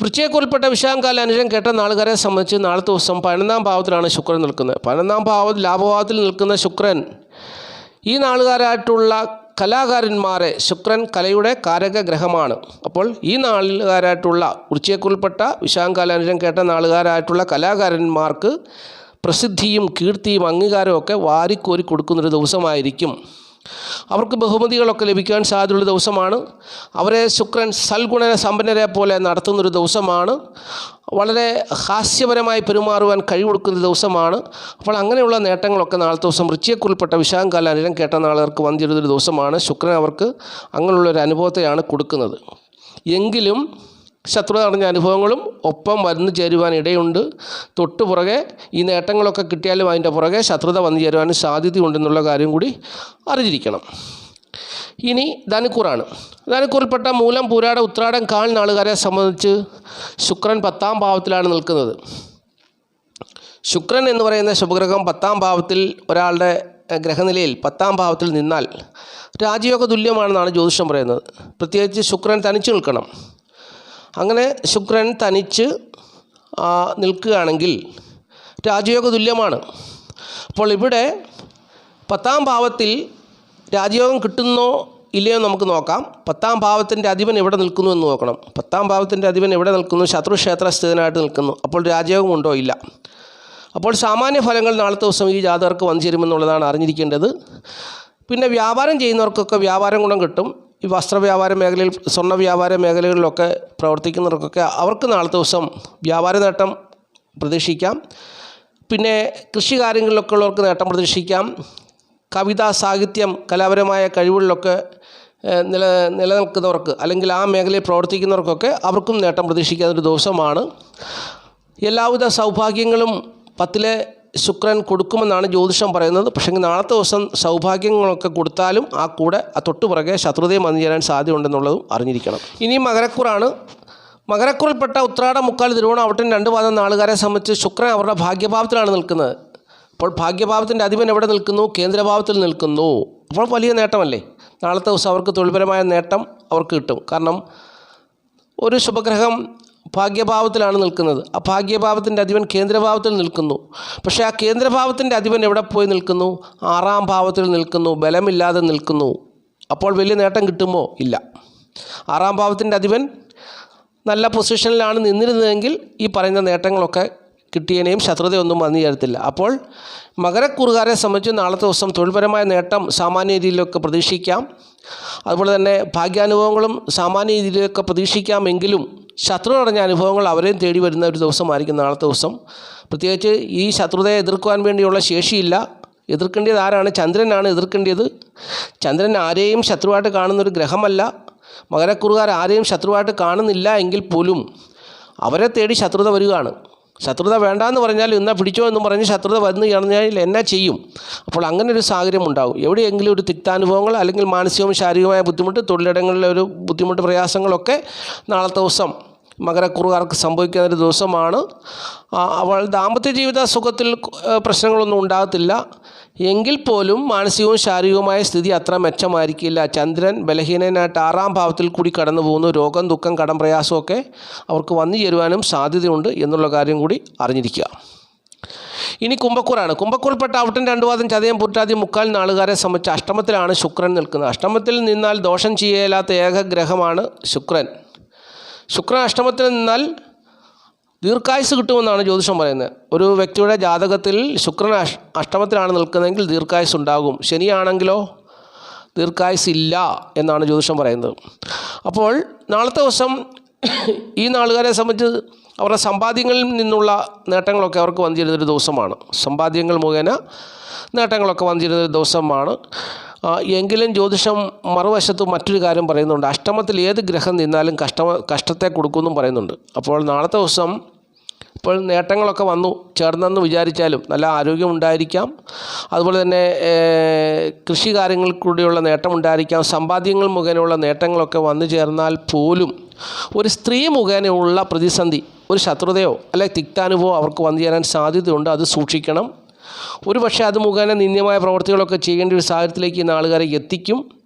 വൃശ്ചയക്കൂറിൽപ്പെട്ട വിശാഖകാല അനുജം കേട്ട നാളുകാരെ സംബന്ധിച്ച് നാളത്തെ ദിവസം പതിനൊന്നാം ഭാവത്തിലാണ് ശുക്രൻ നിൽക്കുന്നത്. പതിനൊന്നാം ഭാവ ലാഭഭാവത്തിൽ നിൽക്കുന്ന ശുക്രൻ ഈ നാളുകാരായിട്ടുള്ള കലാകാരന്മാരെ ശുക്രൻ കലയുടെ കാരക ഗ്രഹമാണ് അപ്പോൾ ഈ നാളുകാരായിട്ടുള്ള വൃശ്ചയക്കുറിൽപ്പെട്ട വിശാഖകാലാനുജൻ കേട്ട നാളുകാരായിട്ടുള്ള കലാകാരന്മാർക്ക് പ്രസിദ്ധിയും കീർത്തിയും അംഗീകാരവും ഒക്കെ വാരിക്കോരി കൊടുക്കുന്നൊരു ദിവസമായിരിക്കും. അവർക്ക് ബഹുമതികളൊക്കെ ലഭിക്കാൻ സാധ്യതയുള്ള ദിവസമാണ്. അവരെ ശുക്രൻ സൽഗുണ സമ്പന്നരെ പോലെ നടത്തുന്നൊരു ദിവസമാണ്. വളരെ ഹാസ്യപരമായി പെരുമാറുവാൻ കഴിവെടുക്കുന്ന ദിവസമാണ്. അപ്പോൾ അങ്ങനെയുള്ള നേട്ടങ്ങളൊക്കെ നാളത്തെ ദിവസം വൃശ്ചിയക്കുറിൽപ്പെട്ട വിശാഖകാലാനിരം കേട്ട നാളുകൾക്ക് വന്നിരുന്നൊരു ദിവസമാണ്. ശുക്രൻ അവർക്ക് അങ്ങനെയുള്ള ഒരു അനുഭവത്തെയാണ് കൊടുക്കുന്നത്. എങ്കിലും ശത്രുത നിറഞ്ഞ അനുഭവങ്ങളും ഒപ്പം വന്നു ചേരുവാൻ ഇടയുണ്ട്. തൊട്ടു പുറകെ ഈ നേട്ടങ്ങളൊക്കെ കിട്ടിയാലും അതിന്റെ പുറകെ ശത്രുത വന്നു ചേരുവാനും സാധ്യതയുണ്ടെന്നുള്ള കാര്യം കൂടി അറിഞ്ഞിരിക്കണം. ഇനി ധനുക്കൂറാണ്. ധനുക്കൂറിൽപ്പെട്ട മൂലം പൂരാട ഉത്രാടം കാൽ നാളുകാരെ സംബന്ധിച്ച് ശുക്രൻ പത്താം ഭാവത്തിലാണ് നിൽക്കുന്നത്. ശുക്രൻ എന്ന് പറയുന്ന ശുഭഗ്രഹം പത്താം ഭാവത്തിൽ ഒരാളുടെ ഗ്രഹനിലയിൽ പത്താം ഭാവത്തിൽ നിന്നാൽ രാജയോഗ തുല്യമാണെന്നാണ് ജ്യോതിഷം പറയുന്നത്. പ്രത്യേകിച്ച് ശുക്രൻ തനിച്ചു നിൽക്കണം. അങ്ങനെ ശുക്രൻ തനിച്ച് നിൽക്കുകയാണെങ്കിൽ രാജയോഗ തുല്യമാണ്. അപ്പോൾ ഇവിടെ പത്താം ഭാവത്തിൽ രാജയോഗം കിട്ടുന്നോ ഇല്ലയോ നമുക്ക് നോക്കാം. പത്താം ഭാവത്തിന്റെ അധിപൻ എവിടെ നിൽക്കുന്നു എന്ന് നോക്കണം. പത്താം ഭാവത്തിന്റെ അധിപൻ എവിടെ നിൽക്കുന്നു? ശത്രുക്ഷേത്ര സ്ഥിതനായിട്ട് നിൽക്കുന്നു. അപ്പോൾ രാജയോഗം ഉണ്ടോ ഇല്ല? അപ്പോൾ സാമാന്യ ഫലങ്ങൾ നാളത്തെ ദിവസം ഈ ജാതകർക്ക് വന്നു ചേരുമെന്നുള്ളതാണ് അറിഞ്ഞിരിക്കേണ്ടത്. പിന്നെ വ്യാപാരം ചെയ്യുന്നവർക്കൊക്കെ വ്യാപാരം ഗുണം കിട്ടും. ഈ വസ്ത്ര വ്യാപാര മേഖലയിൽ സ്വർണ വ്യാപാര മേഖലകളിലൊക്കെ പ്രവർത്തിക്കുന്നവർക്കൊക്കെ അവർക്ക് നാളെ ദിവസം വ്യാപാര നേട്ടം പ്രതീക്ഷിക്കാം. പിന്നെ കൃഷി കാര്യങ്ങളിലൊക്കെ ഉള്ളവർക്ക് നേട്ടം പ്രതീക്ഷിക്കാം. കവിതാ സാഹിത്യം കലാപരമായ കഴിവുകളിലൊക്കെ നില നിലനിൽക്കുന്നവർക്ക് അല്ലെങ്കിൽ ആ മേഖലയിൽ പ്രവർത്തിക്കുന്നവർക്കൊക്കെ അവർക്കും നേട്ടം പ്രതീക്ഷിക്കാവുന്ന ഒരു ദിവസമാണ്. എല്ലാവിധ സൗഭാഗ്യങ്ങളും പത്തിലെ ശുക്രൻ കൊടുക്കുമെന്നാണ് ജ്യോതിഷം പറയുന്നത്. പക്ഷേ നാളത്തെ ദിവസം സൗഭാഗ്യങ്ങളൊക്കെ കൊടുത്താലും ആ കൂടെ ആ തൊട്ടുപുറകെ ശത്രുതയും വന്നു ചേരാൻ സാധ്യതയുണ്ടെന്നുള്ളതും അറിഞ്ഞിരിക്കണം. ഇനി മകരക്കുറാണ്. മകരക്കുറിൽപ്പെട്ട ഉത്രാട മുക്കാൽ തിരുവോണം അവിട്ടം രണ്ട് പാദം നാളുകാരെ സംബന്ധിച്ച് ശുക്രൻ അവരുടെ ഭാഗ്യഭാവത്തിലാണ് നിൽക്കുന്നത്. അപ്പോൾ ഭാഗ്യഭാവത്തിന്റെ അധിപൻ എവിടെ നിൽക്കുന്നു? കേന്ദ്രഭാവത്തിൽ നിൽക്കുന്നു. അപ്പോൾ വലിയ നേട്ടമല്ലേ? നാളത്തെ ദിവസം അവർക്ക് തൊഴിൽപരമായ നേട്ടം അവർക്ക് കിട്ടും. കാരണം ഒരു ശുഭഗ്രഹം ഭാഗ്യഭാവത്തിലാണ് നിൽക്കുന്നത്. ആ ഭാഗ്യഭാവത്തിന്റെ അധിപൻ കേന്ദ്രഭാവത്തിൽ നിൽക്കുന്നു. പക്ഷേ ആ കേന്ദ്രഭാവത്തിന്റെ അധിപൻ എവിടെ പോയി നിൽക്കുന്നു? ആറാം ഭാവത്തിൽ നിൽക്കുന്നു. ബലമില്ലാതെ നിൽക്കുന്നു. അപ്പോൾ വലിയ നേട്ടം കിട്ടുമോ? ഇല്ല. ആറാം ഭാവത്തിന്റെ അധിപൻ നല്ല പൊസിഷനിലാണ് നിന്നിരുന്നതെങ്കിൽ ഈ പറയുന്ന നേട്ടങ്ങളൊക്കെ കിട്ടിയതിനെയും ശത്രുതയൊന്നും വന്നു അപ്പോൾ മകരക്കുറുകാരെ സംബന്ധിച്ച് നാളത്തെ ദിവസം തൊഴിൽപരമായ നേട്ടം സാമാന്യ രീതിയിലൊക്കെ പ്രതീക്ഷിക്കാം. അതുപോലെ തന്നെ ഭാഗ്യാനുഭവങ്ങളും സാമാന്യ രീതിയിലൊക്കെ പ്രതീക്ഷിക്കാമെങ്കിലും ശത്രു അടഞ്ഞ അനുഭവങ്ങൾ അവരെയും തേടി വരുന്ന ഒരു ദിവസമായിരിക്കും നാളത്തെ ദിവസം. പ്രത്യേകിച്ച് ഈ ശത്രുതയെ എതിർക്കുവാൻ വേണ്ടിയുള്ള ശേഷിയില്ല. എതിർക്കേണ്ടത് ആരാണ്? ചന്ദ്രനാണ് എതിർക്കേണ്ടത്. ചന്ദ്രൻ ആരെയും ശത്രുവായിട്ട് കാണുന്നൊരു ഗ്രഹമല്ല. മകരക്കുറുകാർ ആരെയും ശത്രുവായിട്ട് കാണുന്നില്ല എങ്കിൽ പോലും അവരെ തേടി ശത്രുത വരികയാണ്. ശത്രുത വേണ്ട എന്ന് പറഞ്ഞാൽ എന്നാ പിടിച്ചോ എന്ന് പറഞ്ഞ് ശത്രുത വന്നു കഴിഞ്ഞാൽ എന്നാ ചെയ്യും? അപ്പോൾ അങ്ങനെ ഒരു സാഹചര്യം ഉണ്ടാവും. എവിടെയെങ്കിലും ഒരു തിക്താനുഭവങ്ങൾ അല്ലെങ്കിൽ മാനസികവും ശാരീരികമായ ബുദ്ധിമുട്ട് തൊഴിലിടങ്ങളിലെ ഒരു ബുദ്ധിമുട്ട് പ്രയാസങ്ങളൊക്കെ നാളത്തെ ദിവസം മകരക്കുറുകാർക്ക് സംഭവിക്കുന്ന ഒരു ദിവസമാണ്. അവൾ ദാമ്പത്യ ജീവിത സുഖത്തിൽ പ്രശ്നങ്ങളൊന്നും ഉണ്ടാകത്തില്ല. എങ്കിൽ പോലും മാനസികവും ശാരീരികവുമായ സ്ഥിതി അത്ര മെച്ചമായിരിക്കില്ല. ചന്ദ്രൻ ബലഹീനനായിട്ട് ആറാം ഭാവത്തിൽ കൂടി കടന്നു പോകുന്നു. രോഗം ദുഃഖം കടം പ്രയാസമൊക്കെ അവർക്ക് വന്നു ചേരുവാനും സാധ്യതയുണ്ട് എന്നുള്ള കാര്യം കൂടി അറിഞ്ഞിരിക്കുക. ഇനി കുംഭക്കൂറാണ്. കുംഭക്കൂറിൽപ്പെട്ട ഔട്ടൻ രണ്ടു വാദം ചതയം പുറ്റാതി മുക്കാൽ നാളുകാരെ സംബന്ധിച്ച് അഷ്ടമത്തിലാണ് ശുക്രൻ നിൽക്കുന്നത്. അഷ്ടമത്തിൽ നിന്നാൽ ദോഷം ചെയ്യലാത്ത ഏക ഗ്രഹമാണ് ശുക്രൻ. ശുക്രൻ അഷ്ടമത്തിൽ നിന്നാൽ ദീർഘായുസ് കിട്ടുമെന്നാണ് ജ്യോതിഷം പറയുന്നത്. ഒരു വ്യക്തിയുടെ ജാതകത്തിൽ ശുക്രൻ അഷ് അഷ്ടമത്തിലാണ് നിൽക്കുന്നതെങ്കിൽ ദീർഘായുസ് ഉണ്ടാകും. ശനിയാണെങ്കിലോ ദീർഘായുസ് ഇല്ല എന്നാണ് ജ്യോതിഷം പറയുന്നത്. അപ്പോൾ നാളത്തെ ദിവസം ഈ നാളുകാരെ സംബന്ധിച്ച് അവരുടെ സമ്പാദ്യങ്ങളിൽ നിന്നുള്ള നേട്ടങ്ങളൊക്കെ അവർക്ക് വന്നിരുന്നൊരു ദിവസമാണ്. സമ്പാദ്യങ്ങൾ മുഖേന നേട്ടങ്ങളൊക്കെ വന്നിരുന്നൊരു ദിവസമാണ്. എങ്കിലും ജ്യോതിഷം മറുവശത്ത് മറ്റൊരു കാര്യം പറയുന്നുണ്ട്. അഷ്ടമത്തിൽ ഏത് ഗ്രഹം നിന്നാലും കഷ്ട കഷ്ടത്തെ കൊടുക്കുമെന്നും പറയുന്നുണ്ട്. അപ്പോൾ നാളത്തെ ദിവസം ഇപ്പോൾ നേട്ടങ്ങളൊക്കെ വന്നു ചേർന്നെന്ന് വിചാരിച്ചാലും നല്ല ആരോഗ്യമുണ്ടായിരിക്കാം അതുപോലെ തന്നെ കൃഷി കാര്യങ്ങളിൽ കൂടിയുള്ള നേട്ടം ഉണ്ടായിരിക്കാം. സമ്പാദ്യങ്ങൾ മുഖേനയുള്ള നേട്ടങ്ങളൊക്കെ വന്നു ചേർന്നാൽ പോലും ഒരു സ്ത്രീ മുഖേനയുള്ള പ്രതിസന്ധി ഒരു ശത്രുതയോ അല്ലെങ്കിൽ തിക്താനുഭവോ അവർക്ക് വന്നു ചേരാൻ സാധ്യതയുണ്ട്. അത് സൂക്ഷിക്കണം. ഒരു പക്ഷേ അത് മുഖേന നിന്ദ്യമായ പ്രവർത്തികളൊക്കെ ചെയ്യേണ്ട ഒരു സാഹചര്യത്തിലേക്ക് ഇന്ന് ആളുകാരെ എത്തിക്കും.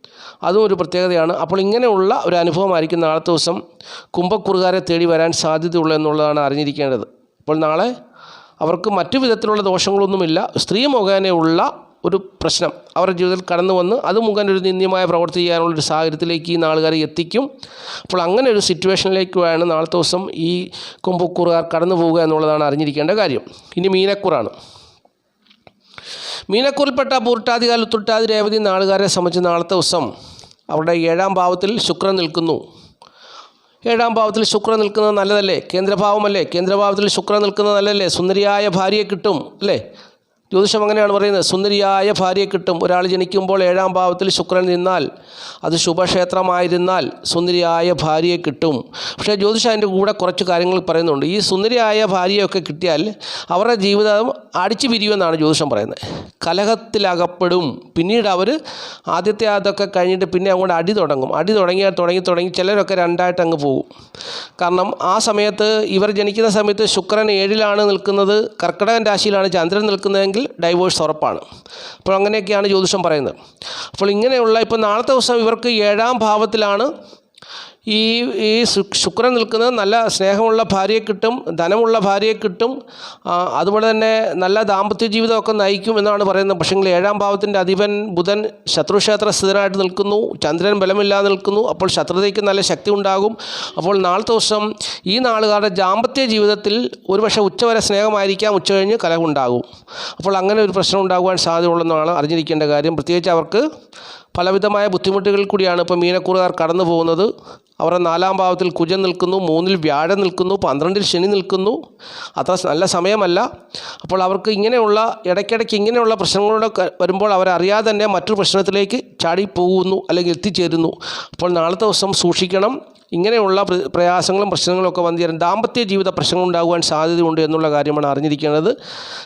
അതും ഒരു പ്രത്യേകതയാണ്. അപ്പോൾ ഇങ്ങനെയുള്ള ഒരു അനുഭവമായിരിക്കും നാളത്തെ ദിവസം കുംഭക്കുറുകാരെ തേടി വരാൻ സാധ്യതയുള്ളൂ എന്നുള്ളതാണ് അറിഞ്ഞിരിക്കേണ്ടത്. അപ്പോൾ നാളെ അവർക്ക് മറ്റു വിധത്തിലുള്ള ദോഷങ്ങളൊന്നുമില്ല. സ്ത്രീ മുഖേനയുള്ള ഒരു പ്രശ്നം അവരുടെ ജീവിതത്തിൽ കടന്നു വന്ന് അത് മുഖേന ഒരു നിന്ദ്യമായ പ്രവർത്തി ചെയ്യാനുള്ള ഒരു സാഹചര്യത്തിലേക്ക് ഈ നാളുകാരെ എത്തിക്കും. അപ്പോൾ അങ്ങനെ ഒരു സിറ്റുവേഷനിലേക്കാണ് നാളത്തെ ദിവസം ഈ കുംഭക്കൂറുകാർ കടന്നു പോവുക എന്നുള്ളതാണ് അറിഞ്ഞിരിക്കേണ്ട കാര്യം. ഇനി മീനക്കൂറാണ്. മീനക്കൂറിൽപ്പെട്ട പൂർട്ടാതികാൽ ഉത്തുട്ടാതി രേവതി നാളുകാരെ സംബന്ധിച്ച് നാളത്തെ ദിവസം അവരുടെ ഏഴാം ഭാവത്തിൽ ശുക്രൻ നിൽക്കുന്നു. ഏഴാം ഭാവത്തിൽ ശുക്രൻ നിൽക്കുന്നത് നല്ലതല്ലേ? കേന്ദ്രഭാവമല്ലേ? കേന്ദ്രഭാവത്തിൽ ശുക്രൻ നിൽക്കുന്നത് നല്ലതല്ലേ? സുന്ദരിയായ ഭാര്യയെ കിട്ടും അല്ലേ? ജ്യോതിഷം അങ്ങനെയാണ് പറയുന്നത്. സുന്ദരിയായ ഭാര്യയെ കിട്ടും. ഒരാൾ ജനിക്കുമ്പോൾ ഏഴാം ഭാവത്തിൽ ശുക്രൻ നിന്നാൽ അത് ശുഭക്ഷേത്രമായിരുന്നാൽ സുന്ദരിയായ ഭാര്യയെ കിട്ടും. പക്ഷേ ജ്യോതിഷം അതിന്റെ കൂടെ കുറച്ച് കാര്യങ്ങൾ പറയുന്നുണ്ട്. ഈ സുന്ദരിയായ ഭാര്യയൊക്കെ കിട്ടിയാൽ അവരുടെ ജീവിതം അടിച്ചു പിരിയുമെന്നാണ് ജ്യോതിഷം പറയുന്നത്. കലഹത്തിലകപ്പെടും. പിന്നീട് അവർ ആദ്യത്തെ അതൊക്കെ കഴിഞ്ഞിട്ട് പിന്നെ അങ്ങോട്ട് അടി തുടങ്ങും. അടി തുടങ്ങിയാൽ തുടങ്ങി തുടങ്ങി ചിലരൊക്കെ രണ്ടായിട്ട് അങ്ങ് പോകും. കാരണം ആ സമയത്ത് ഇവർ ജനിക്കുന്ന സമയത്ത് ശുക്രൻ ഏഴിലാണ് നിൽക്കുന്നത്. കർക്കിടകൻ രാശിയിലാണ് ചന്ദ്രൻ നിൽക്കുന്നതെങ്കിൽ ഡൈവോഴ്സ് ഉറപ്പാണ്. അപ്പോൾ അങ്ങനെയൊക്കെയാണ് ജ്യോതിഷം പറയുന്നത്. അപ്പോൾ ഇങ്ങനെയുള്ള ഇപ്പോൾ നാളത്തെ ദിവസം ഇവർക്ക് ഏഴാം ഭാവത്തിലാണ് ഈ ഈ ശുക്രൻ നിൽക്കുന്നത് നല്ല സ്നേഹമുള്ള ഭാര്യയെ കിട്ടും ധനമുള്ള ഭാര്യയെ കിട്ടും അതുപോലെ തന്നെ നല്ല ദാമ്പത്യ ജീവിതമൊക്കെ നയിക്കും എന്നാണ് പറയുന്നത്. പക്ഷേങ്കിൽ ഏഴാം ഭാവത്തിന്റെ അധിപൻ ബുധൻ ശത്രുക്ഷേത്ര സ്ഥിരനായിട്ട് നിൽക്കുന്നു ചന്ദ്രൻ ബലമില്ലാതെ നിൽക്കുന്നു അപ്പോൾ ശത്രുതയ്ക്ക് നല്ല ശക്തി ഉണ്ടാകും. അപ്പോൾ നാളത്തെ ദിവസം ഈ നാളുകാരുടെ ദാമ്പത്യ ജീവിതത്തിൽ ഒരുപക്ഷെ ഉച്ചവരെ സ്നേഹമായിരിക്കാം ഉച്ച കഴിഞ്ഞ് കലഹമുണ്ടാകും. അപ്പോൾ അങ്ങനെ ഒരു പ്രശ്നം ഉണ്ടാകുവാൻ സാധ്യതയുള്ളതെന്നാണ് അറിഞ്ഞിരിക്കേണ്ട കാര്യം. പ്രത്യേകിച്ച് അവർക്ക് പലവിധമായ ബുദ്ധിമുട്ടുകളിൽ കൂടിയാണ് ഇപ്പോൾ മീനക്കൂറുകാർ കടന്നു പോകുന്നത്. അവരുടെ നാലാം ഭാവത്തിൽ കുജൻ നിൽക്കുന്നു മൂന്നിൽ വ്യാഴം നിൽക്കുന്നു പന്ത്രണ്ടിൽ ശനി നിൽക്കുന്നു. അത്ര നല്ല സമയമല്ല. അപ്പോൾ അവർക്ക് ഇങ്ങനെയുള്ള ഇടയ്ക്കിടയ്ക്ക് ഇങ്ങനെയുള്ള പ്രശ്നങ്ങളൊക്കെ വരുമ്പോൾ അവരറിയാതെ തന്നെ മറ്റൊരു പ്രശ്നത്തിലേക്ക് ചാടി പോകുന്നു അല്ലെങ്കിൽ എത്തിച്ചേരുന്നു. അപ്പോൾ നാളത്തെ ദിവസം സൂക്ഷിക്കണം. ഇങ്ങനെയുള്ള പ്ര- പ്രയാസങ്ങളും പ്രശ്നങ്ങളും ഒക്കെ വന്നു ദാമ്പത്യ ജീവിത പ്രശ്നങ്ങൾ ഉണ്ടാകുവാൻ സാധ്യതയുണ്ട് എന്നുള്ള കാര്യമാണ് അറിഞ്ഞിരിക്കേണ്ടത്.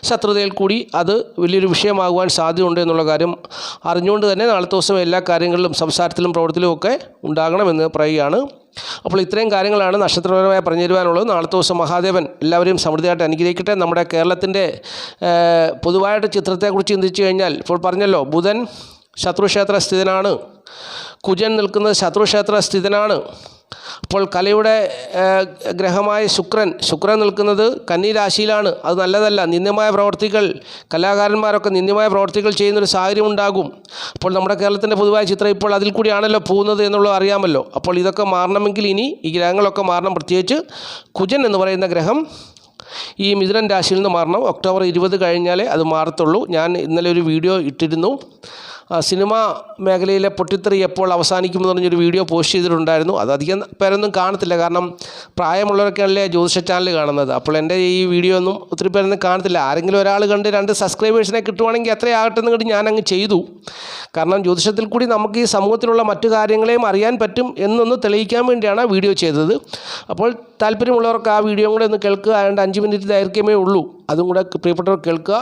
ശത്രുതയിൽ കൂടി അത് വലിയൊരു വിഷയമാകുവാൻ സാധ്യതയുണ്ട് എന്നുള്ള കാര്യം അറിഞ്ഞുകൊണ്ട് തന്നെ നാളത്തെ ദിവസം എല്ലാ കാര്യങ്ങളിലും സംസാരത്തിലും പ്രവൃത്തിയിലും ഒക്കെ ഉണ്ടാകണമെന്ന് പറയുകയാണ്. അപ്പോൾ ഇത്രയും കാര്യങ്ങളാണ് നക്ഷത്രപരമായി പറഞ്ഞു തരുവാനുള്ളത് നാളത്തെ ദിവസം മഹാദേവൻ എല്ലാവരെയും സമൃദ്ധിയായിട്ട് അനുഗ്രഹിക്കട്ടെ. നമ്മുടെ കേരളത്തിന്റെ പൊതുവായിട്ട് ചിത്രത്തെക്കുറിച്ച് ചിന്തിച്ചു കഴിഞ്ഞാൽ ഇപ്പോൾ പറഞ്ഞല്ലോ ബുധൻ ശത്രുക്ഷേത്ര സ്ഥിതനാണ് കുജൻ നിൽക്കുന്നത് ശത്രുക്ഷേത്ര സ്ഥിതനാണ് അപ്പോൾ കലയുടെ ഗ്രഹമായ ശുക്രൻ ശുക്രൻ നിൽക്കുന്നത് കന്നി രാശിയിലാണ്. അത് നല്ലതല്ല. നിന്ദ്യമായ പ്രവർത്തികൾ കലാകാരന്മാരൊക്കെ നിന്ദ്യമായ പ്രവർത്തികൾ ചെയ്യുന്നൊരു സാഹചര്യം ഉണ്ടാകും. അപ്പോൾ നമ്മുടെ കേരളത്തിന്റെ പൊതുവായ ചിത്രം ഇപ്പോൾ അതിൽ കൂടിയാണല്ലോ പോകുന്നത് എന്നുള്ളത് അറിയാമല്ലോ. അപ്പോൾ ഇതൊക്കെ മാറണമെങ്കിൽ ഇനി ഈ ഗ്രഹങ്ങളൊക്കെ മാറണം. പ്രത്യേകിച്ച് കുജൻ എന്ന് പറയുന്ന ഗ്രഹം ഈ മിഥുനൻ രാശിയിൽ നിന്ന് മാറണം. ഒക്ടോബർ ഇരുപത് കഴിഞ്ഞാലേ അത് മാറത്തുള്ളൂ. ഞാൻ ഇന്നലെ ഒരു വീഡിയോ ഇട്ടിരുന്നു. സിനിമ മേഖലയിലെ പൊട്ടിത്തെറി എപ്പോൾ അവസാനിക്കുമെന്ന് പറഞ്ഞൊരു വീഡിയോ പോസ്റ്റ് ചെയ്തിട്ടുണ്ടായിരുന്നു. അത് അധികം പേരൊന്നും കാണത്തില്ല. കാരണം പ്രായമുള്ളവരൊക്കെയല്ലേ ജ്യോതിഷ ചാനൽ കാണുന്നത്. അപ്പോൾ എന്റെ ഈ വീഡിയോ ഒന്നും ഒത്തിരി പേരൊന്നും കാണത്തില്ല. ആരെങ്കിലും ഒരാൾ കണ്ട് രണ്ട് സബ്സ്ക്രൈബേഴ്സിനെ കിട്ടുവാണെങ്കിൽ എത്രയാകട്ടെ എന്ന് കണ്ട് ഞാനങ്ങ് ചെയ്തു. കാരണം ജ്യോതിഷത്തിൽ കൂടി നമുക്ക് ഈ സമൂഹത്തിലുള്ള മറ്റു കാര്യങ്ങളെയും അറിയാൻ പറ്റും എന്നൊന്ന് തെളിയിക്കാൻ വേണ്ടിയാണ് ആ വീഡിയോ ചെയ്തത്. അപ്പോൾ താല്പര്യമുള്ളവർക്ക് ആ വീഡിയോ കൂടെ ഒന്ന് കേൾക്കുക. അതുകൊണ്ട് അഞ്ച് മിനിറ്റ് ദൈർഘ്യമേ ഉള്ളൂ. അതും കൂടെ പ്രിയപ്പെട്ടവർ കേൾക്കുക.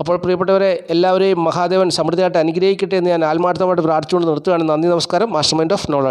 അപ്പോൾ പ്രിയപ്പെട്ടവരെ എല്ലാവരെയും മഹാദേവൻ സമൃദ്ധിയായിട്ട് അനുഗ്രഹിക്കട്ടെ എന്ന് ഞാൻ ആത്മാർത്ഥമായിട്ട് പ്രാർത്ഥിച്ചുകൊണ്ട് നിർത്തുകയാണ്. നന്ദി നമസ്കാരം. Master mind of knowledge.